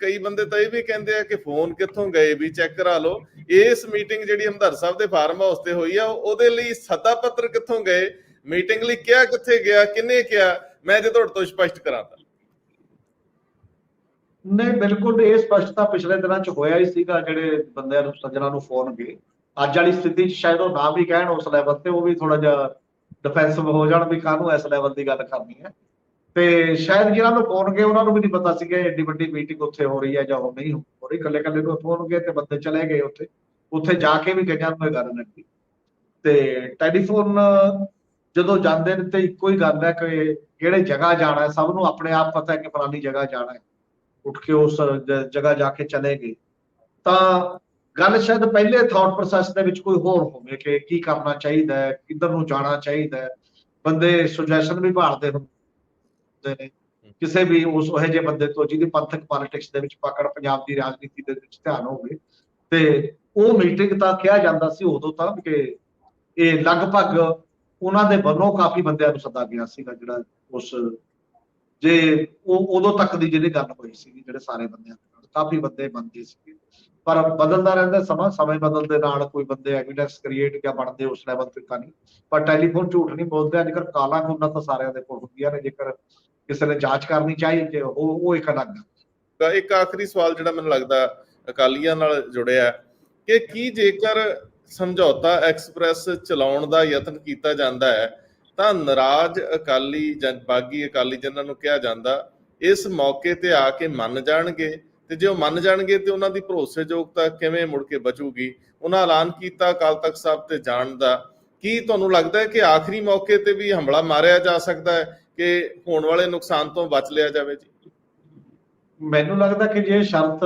ਕਈ ਬੰਦੇ ਤਾਂ ਇਹ ਵੀ ਕਹਿੰਦੇ ਆ ਕਿ ਫੋਨ ਕਿੱਥੋਂ ਗਏ ਵੀ ਚੈੱਕ ਕਰਾ ਲਓ। ਇਸ ਮੀਟਿੰਗ ਜਿਹੜੀ ਹਮਦਰ ਸਾਹਿਬ ਦੇ ਫਾਰਮ ਹਾਊਸ ਤੇ ਹੋਈ ਆ, ਉਹਦੇ ਲਈ ਸੱਦਾ ਪੱਤਰ ਕਿੱਥੋਂ ਗਏ? ਮੀਟਿੰਗ ਲਈ ਕਿਹਾ ਕਿੱਥੇ ਗਿਆ? ਕਿੰਨੇ ਕਿਹਾ? ਮੈਂ ਜੇ ਤੁਹਾਡੇ ਤੋਂ ਸਪਸ਼ਟ ਕਰਾਂਦਾ ਨਹੀਂ, ਬਿਲਕੁਲ ਇਹ ਸਪਸ਼ਟਤਾ ਪਿਛਲੇ ਦਿਨਾਂ 'ਚ ਹੋਇਆ ਹੀ ਸੀਗਾ, ਜਿਹੜੇ ਬੰਦਿਆਂ ਨੂੰ, ਸੱਜਣਾ ਨੂੰ ਫੋਨ ਗਏ। ਅੱਜ ਵਾਲੀ ਸਥਿਤੀ 'ਚ ਸ਼ਾਇਦ ਉਹ ਨਾ ਵੀ ਕਹਿਣ ਉਸ ਲੈਵਲ ਤੇ, ਉਹ ਵੀ ਥੋੜਾ ਜਿਹਾ ਡਿਫੈਂਸਿਵ ਹੋ ਜਾਣ ਵੀ ਕਾਹਨੂੰ ਇਸ ਲੈਵਲ ਦੀ ਗੱਲ ਕਰਨੀ ਹੈ। ਤੇ ਸ਼ਾਇਦ ਜਿਹਨਾਂ ਨੂੰ ਫੋਨ ਗਏ, ਉਹਨਾਂ ਨੂੰ ਵੀ ਨਹੀਂ ਪਤਾ ਸੀਗਾ ਏਡੀ ਵੱਡੀ ਮੀਟਿੰਗ ਉੱਥੇ ਹੋ ਰਹੀ ਹੈ ਜਾਂ ਉਹ ਨਹੀਂ ਹੋ ਰਹੀ। ਇਕੱਲੇ ਇਕੱਲੇ ਨੂੰ ਫੋਨ ਗਏ ਤੇ ਬੰਦੇ ਚਲੇ ਗਏ ਉੱਥੇ। ਉੱਥੇ ਜਾ ਕੇ ਵੀ ਕਈਆਂ ਨੂੰ ਇਹ ਗੱਲ ਲੱਗੀ। ਤੇ ਟੈਲੀਫੋਨ ਜਦੋਂ ਜਾਂਦੇ ਨੇ ਤੇ ਇੱਕੋ ਹੀ ਗੱਲ ਹੈ ਕਿ ਕਿਹੜੇ ਜਗ੍ਹਾ ਜਾਣਾ ਹੈ, ਸਭ ਨੂੰ ਆਪਣੇ ਆਪ ਪਤਾ ਹੈ ਕਿ ਫਲਾਨੀ ਜਗ੍ਹਾ ਜਾਣਾ ਹੈ। ਉੱਠ ਕੇ ਉਸ ਜਗ੍ਹਾ ਜਾ ਕੇ ਚਲੇ ਗਏ। ਤਾਂ ਗੱਲ ਸ਼ਾਇਦ ਪਹਿਲੇ ਥਾਟ ਪ੍ਰੋਸੈਸ ਦੇ ਵਿੱਚ ਕੋਈ ਹੋਰ ਹੋਵੇ ਕਿ ਕੀ ਕਰਨਾ ਚਾਹੀਦਾ ਹੈ, ਕਿੱਧਰ ਨੂੰ ਜਾਣਾ ਚਾਹੀਦਾ ਹੈ। ਬੰਦੇ ਸੁਜੈਸ਼ਨ ਵੀ ਭਾਲਦੇ ਹੁੰਦੇ ਨੇ। ਕਿਸੇ ਵੀ ਉਸ ਉਹ ਜਿਹੇ ਬੰਦੇ ਤੋਂ ਜਿਹਦੀ ਪੰਥਕ ਪੋਲਿਟਿਕਸ ਦੇ ਵਿੱਚ ਪਕੜ ਪੰਜਾਬ ਦੀ ਰਾਜਨੀਤੀ ਦੇ ਵਿੱਚ ਧਿਆਨ ਹੋਵੇ, ਤੇ ਉਹ ਮੀਟਿੰਗ ਤਾਂ ਕਿਹਾ ਜਾਂਦਾ ਸੀ ਉਦੋਂ ਤਾਂ ਕਿ ਇਹ ਲਗਭਗ ਉਹਨਾਂ ਦੇ ਵੱਲੋਂ ਕਾਫੀ ਬੰਦਿਆਂ ਨੂੰ ਸੱਦਾ ਗਿਆ ਸੀਗਾ ਜਿਹੜਾ ਉਸ ਜੇ ਉਹ ਉਦੋਂ ਤੱਕ ਦੀ ਜਿਹੜੀ ਗੱਲ ਹੋਈ ਸੀ ਜਿਹੜੇ ਸਾਰੇ ਬੰਦਿਆਂ ਦੇ ਨਾਲ, ਕਾਫੀ ਬੰਦੇ ਬੰਦੇ ਸੀ ਪਰ ਬਦਲਦਾ ਰਹਿੰਦਾ ਸਮਾਂ, ਸਮੇਂ ਬਦਲਦੇ ਨਾਲ ਕੋਈ ਬੰਦੇ ਐਵੀਡੈਂਸ ਕ੍ਰੀਏਟ ਜਾਂ ਬਣਦੇ ਉਸ ਲੈਵਲ ਤੇ ਤਾਂ ਨਹੀਂ। ਪਰ ਟੈਲੀਫੋਨ ਝੂਠ ਨਹੀਂ ਬੋਲਦੇ, ਅੱਜ ਕੱਲ੍ਹ ਕਾਲਾ ਖੂਨਾ ਤਾਂ ਸਾਰਿਆਂ ਦੇ ਕੋਲ ਹੁੰਦੀਆਂ ਨੇ, ਜੇਕਰ ਕਿਸੇ ਨੇ ਜਾਂਚ ਕਰਨੀ ਚਾਹੀਦੀ ਉਹ ਉਹ ਇੱਕ ਅਲੱਗ ਤਾਂ ਇੱਕ ਆਖਰੀ ਸਵਾਲ ਜਿਹੜਾ ਮੈਨੂੰ ਲੱਗਦਾ ਅਕਾਲੀਆਂ ਨਾਲ ਜੁੜਿਆ ਕਿ ਕੀ ਜੇਕਰ ਸਮਝੌਤਾ ਐਕਸਪ੍ਰੈਸ ਚਲਾਉਣ ਦਾ ਯਤਨ ਕੀਤਾ ਜਾਂਦਾ ਹੈ, ਤਾਂ ਨਾਰਾਜ਼ ਅਕਾਲੀ ਜਾਂ ਬਾਗੀ ਅਕਾਲੀ ਜਿਨ੍ਹਾਂ ਨੂੰ ਕਿਹਾ ਜਾਂਦਾ, ਇਸ ਮੌਕੇ ਤੇ ਆ ਕੇ ਮੰਨ ਜਾਣਗੇ? ਤੇ ਜੇ ਉਹ ਮੰਨ ਜਾਣਗੇ ਤੇ ਉਹਨਾਂ ਦੀ ਭਰੋਸੇਯੋਗਤਾ ਕਿਵੇਂ ਮੁੜ ਕੇ ਬਚੂਗੀ? ਉਹਨਾਂ ਐਲਾਨ ਕੀਤਾ ਅਕਾਲ ਤਖਤ ਸਾਹਿਬ ਤੇ ਜਾਣ ਦਾ। ਕੀ ਤੁਹਾਨੂੰ ਲੱਗਦਾ ਹੈ ਕਿ ਆਖਰੀ ਮੌਕੇ ਤੇ ਵੀ ਹਮਲਾ ਮਾਰਿਆ ਜਾ ਸਕਦਾ ਹੈ? ਕਿ ਹੋਣ ਵਾਲੇ ਨੁਕਸਾਨ ਤੋਂ ਬਚ ਲਿਆ ਜਾਵੇ ਜੀ? ਮੈਨੂੰ ਲੱਗਦਾ ਕਿ ਜੇ ਸ਼ਰਤ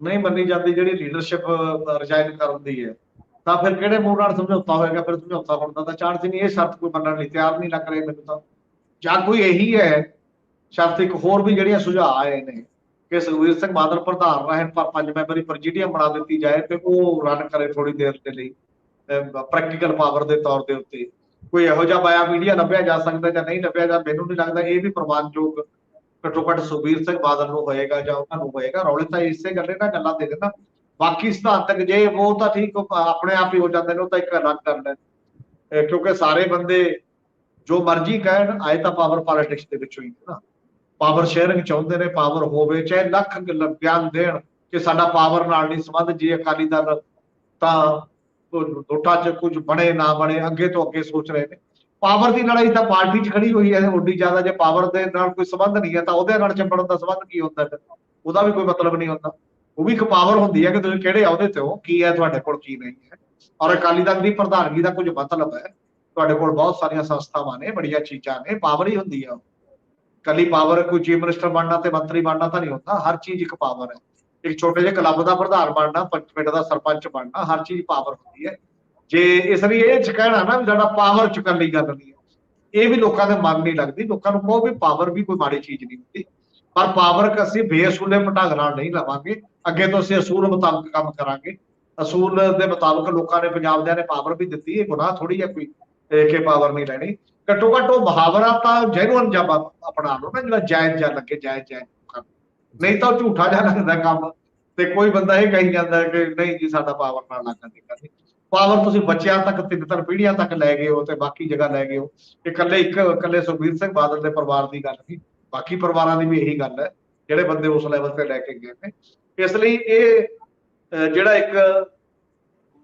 ਨਹੀਂ ਮੰਨੀ ਜਾਂਦੀ, ਜਿਹੜੀ ਲੀਡਰਸ਼ਿਪ ਰਿਜ਼ਾਈਨ ਕਰਨ ਦੀ ਹੈ, ਤਾਂ ਫਿਰ ਕਿਹੜੇ ਮੂਡ ਨਾਲ ਸਮਝੌਤਾ ਹੋਏਗਾ? ਫਿਰ ਸਮਝੌਤਾ ਹੋਣ ਦਾ ਤਾਂ ਚਾਂਸ ਨਹੀਂ, ਇਹ ਸ਼ਰਤ ਕੋਈ ਮੰਨਣ ਲਈ ਤਿਆਰ ਨਹੀਂ ਲੱਗ ਰਹੀ ਮੈਨੂੰ ਤਾਂ। ਜਾਂ ਕੋਈ ਇਹੀ ਹੈ, ਸ਼ਰਤ ਇੱਕ ਹੋਰ ਵੀ ਜਿਹੜੀਆਂ ਸੁਝਾਅ ਆਏ ਨੇ ਕਿ ਸੁਖਵੀਰ ਸਿੰਘ ਬਾਦਲ ਪ੍ਰਧਾਨ ਰਹਿਣ ਪਰ ਪੰਜ ਮੈਂਬਰੀ ਪ੍ਰੈਜ਼ੀਡੀਅਮ ਬਣਾ ਦਿੱਤੀ ਜਾਏ ਤੇ ਉਹ ਰਨ ਕਰੇ ਥੋੜੀ ਦੇਰ ਦੇ ਲਈ ਪ੍ਰੈਕਟੀਕਲ ਪਾਵਰ ਦੇ ਤੌਰ ਦੇ ਉੱਤੇ। ਕੋਈ ਇਹੋ ਜਿਹਾ ਬਾਇਆ ਮੀਡੀਆ ਲੱਭਿਆ ਜਾ ਸਕਦਾ ਜਾਂ ਨਹੀਂ ਲੱਭਿਆ ਜਾ, ਮੈਨੂੰ ਨਹੀਂ ਲੱਗਦਾ ਇਹ ਵੀ ਪ੍ਰਵਾਨਯੋਗ ਘੱਟੋ ਘੱਟ ਸੁਖਬੀਰ ਸਿੰਘ ਬਾਦਲ ਨੂੰ ਹੋਏਗਾ ਜਾਂ ਉਹਨਾਂ ਨੂੰ ਹੋਏਗਾ। ਰੌਲੇ ਤਾਂ ਇਸੇ ਗੱਲੇ ਨਾਲ ਗੱਲਾਂ ਦੇ ਦੇਣਾ ਬਾਕੀ ਸਿਧਾਂਤਕ ਜੇ ਉਹ ਤਾਂ ਠੀਕ ਆਪਣੇ ਆਪ ਹੀ ਹੋ ਜਾਂਦੇ ਨੇ, ਉਹ ਤਾਂ ਇੱਕ ਅਲੱਗ ਕਰ ਲੈ ਕਿਉਂਕਿ ਸਾਰੇ ਬੰਦੇ ਜੋ ਮਰਜ਼ੀ ਕਹਿਣ, ਆਏ ਤਾਂ ਪਾਵਰ ਪੋਲਿਟਿਕਸ ਦੇ ਵਿੱਚੋਂ ਹੀ ਨੇ ਨਾ। ਪਾਵਰ ਸ਼ੇਅਰਿੰਗ ਚਾਹੁੰਦੇ ਨੇ ਪਾਵਰ ਹੋਵੇ, ਚਾਹੇ ਲੱਖ ਬਿਆਨ ਦੇਣ ਕਿ ਸਾਡਾ ਪਾਵਰ ਨਾਲ ਨਹੀਂ ਸੰਬੰਧ, ਜੇ ਅਕਾਲੀ ਦਲ ਤਾਂ ਦੋਟਾ ਚ ਕੁਝ ਬਣੇ, ਨਾ ਬਣੇ, ਅੱਗੇ ਤੋਂ ਅੱਗੇ ਸੋਚ ਰਹੇ ਨੇ। ਪਾਵਰ ਦੀ ਲੜਾਈ ਤਾਂ ਪਾਰਟੀ 'ਚ ਖੜੀ ਹੋਈ ਹੈ, ਓਡੀ ਜ਼ਿਆਦਾ ਜੇ ਪਾਵਰ ਦੇ ਨਾਲ ਕੋਈ ਸੰਬੰਧ ਨਹੀਂ ਹੈ, ਤਾਂ ਉਹਦੇ ਨਾਲ ਚੰਬੜਨ ਦਾ ਸੰਬੰਧ ਕੀ ਹੁੰਦਾ ਉਹਦਾ ਵੀ ਕੋਈ ਮਤਲਬ ਨਹੀਂ ਹੁੰਦਾ। ਉਹ ਵੀ ਇੱਕ ਪਾਵਰ ਹੁੰਦੀ ਹੈ ਕਿ ਤੁਸੀਂ ਕਿਹੜੇ ਅਹੁਦੇ ਤੇ ਹੋ ਕੀ ਹੈ ਤੁਹਾਡੇ ਕੋਲ, ਕੀ ਨਹੀਂ ਹੈ। ਔਰ ਅਕਾਲੀ ਦਲ ਦੀ ਪ੍ਰਧਾਨਗੀ ਦਾ ਕੁਝ ਮਤਲਬ ਹੈ। ਤੁਹਾਡੇ ਕੋਲ ਬਹੁਤ ਸਾਰੀਆਂ ਸੰਸਥਾਵਾਂ ਨੇ, ਬੜੀਆਂ ਚੀਜ਼ਾਂ ਨੇ, ਪਾਵਰ ਹੀ ਹੁੰਦੀ ਆ ਕੱਲੀ ਪਾਵਰ ਕੋਈ ਚੀਫ ਮਿਨਿਸਟਰ ਬਣਨਾ ਤੇ ਮੰਤਰੀ ਬਣਨਾ ਤਾਂ ਨਹੀਂ ਹੁੰਦਾ, ਹਰ ਚੀਜ਼ ਇੱਕ ਪਾਵਰ ਹੈ। ਇੱਕ ਛੋਟੇ ਜਿਹੇ ਕਲੱਬ ਦਾ ਪ੍ਰਧਾਨ ਬਣਨਾ ਪੰਚ ਪਿੰਡ ਦਾ ਸਰਪੰਚ ਬਣਨਾ, ਹਰ ਚੀਜ਼ ਪਾਵਰ ਹੁੰਦੀ ਹੈ। ਜੇ ਇਸ ਲਈ ਇਹ ਚ ਕਹਿਣਾ ਨਾ ਵੀ ਸਾਡਾ ਪਾਵਰ ਚ ਕੱਲੀ ਗੱਲ ਨਹੀਂ ਇਹ ਵੀ ਲੋਕਾਂ ਦੇ ਮਨ ਨਹੀਂ ਲੱਗਦੀ, ਲੋਕਾਂ ਨੂੰ ਕਹੋ ਵੀ ਪਾਵਰ ਵੀ ਕੋਈ ਮਾੜੀ ਚੀਜ਼ ਨਹੀਂ ਹੁੰਦੀ। ਪਰ ਪਾਵਰ ਅਸੀਂ ਬੇਅਸੂਲੇ ਢੰਗ ਨਾਲ ਨਹੀਂ ਲਵਾਂਗੇ। ਅੱਗੇ ਤੋਂ ਅਸੀਂ ਅਸੂਲ ਮੁਤਾਬਕ ਕੰਮ ਕਰਾਂਗੇ। ਅਸੂਲ ਦੇ ਮੁਤਾਬਕ ਲੋਕਾਂ ਨੇ ਪੰਜਾਬ ਦਿਆਂ ਨੇ ਪਾਵਰ ਵੀ ਦਿੱਤੀ, ਇਹ ਗੁਨਾਹ ਥੋੜੀ ਹੈ ਕੋਈ, ਇਹ ਕਿ ਪਾਵਰ ਨਹੀਂ ਲੈਣੀ। ਘੱਟੋ ਘੱਟ ਉਹ ਮੁਹਾਵਰਾ ਤਾਂ ਜੈਨੂਅਨ ਜਬ ਅਪਣਾ ਲਓ ਨਾ, ਜਿਹੜਾ ਜਾਇਜ਼ ਜਾਂ ਲੱਗੇ ਜਾਇਜ਼ ਜਾਇਜ਼ ਨਹੀਂ ਤਾਂ ਉਹ ਝੂਠਾ ਜਿਹਾ ਲੱਗਦਾ ਕੰਮ ਤੇ ਕੋਈ ਬੰਦਾ ਇਹ ਕਹੀ ਜਾਂਦਾ ਕਿ ਨਹੀਂ ਜੀ ਸਾਡਾ ਪਾਵਰ ਨਾਲ ਲੱਗਣ ਦੀ ਗੱਲ ਪਾਵਰ ਤੁਸੀਂ ਬੱਚਿਆਂ ਤੱਕ, ਤਿੰਨ ਤਿੰਨ ਪੀੜ੍ਹੀਆਂ ਤੱਕ ਲੈ ਗਏ ਹੋ ਤੇ ਬਾਕੀ ਜਗ੍ਹਾ ਲੈ ਗਏ ਹੋ। ਇਹ ਇਕੱਲੇ ਇੱਕ, ਇਕੱਲੇ ਸੁਖਬੀਰ ਸਿੰਘ ਬਾਦਲ ਦੇ ਪਰਿਵਾਰ ਦੀ ਗੱਲ ਨਹੀਂ, ਬਾਕੀ ਪਰਿਵਾਰਾਂ ਦੀ ਵੀ ਇਹੀ ਗੱਲ ਹੈ, ਜਿਹੜੇ ਬੰਦੇ ਉਸ ਲੈਵਲ ਤੇ ਲੈ ਕੇ ਗਏ ਨੇ। ਇਸ ਲਈ ਇਹ ਜਿਹੜਾ ਇੱਕ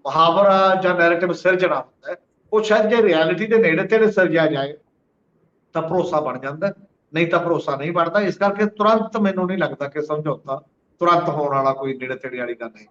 ਮੁਹਾਵਰਾ ਜਾਂ ਨੈਰੇਟਿਵ ਸਿਰਜਣਾ ਹੁੰਦਾ ਉਹ ਸ਼ਾਇਦ ਜੇ ਰਿਐਲਿਟੀ ਦੇ ਨੇੜੇ ਤੇੜੇ ਸਿਰਜਿਆ ਜਾਏ, ਤਾਂ ਭਰੋਸਾ ਬਣ ਜਾਂਦਾ ਨਹੀਂ ਤਾਂ ਭਰੋਸਾ ਨਹੀਂ ਬਣਦਾ। ਇਸ ਕਰਕੇ ਤੁਰੰਤ ਮੈਨੂੰ ਨਹੀਂ ਲੱਗਦਾ ਕਿ ਸਮਝੌਤਾ ਤੁਰੰਤ ਹੋਣ ਵਾਲਾ ਕੋਈ ਨੇੜੇ ਤੇੜੇ ਵਾਲੀ ਗੱਲ ਨਹੀਂ।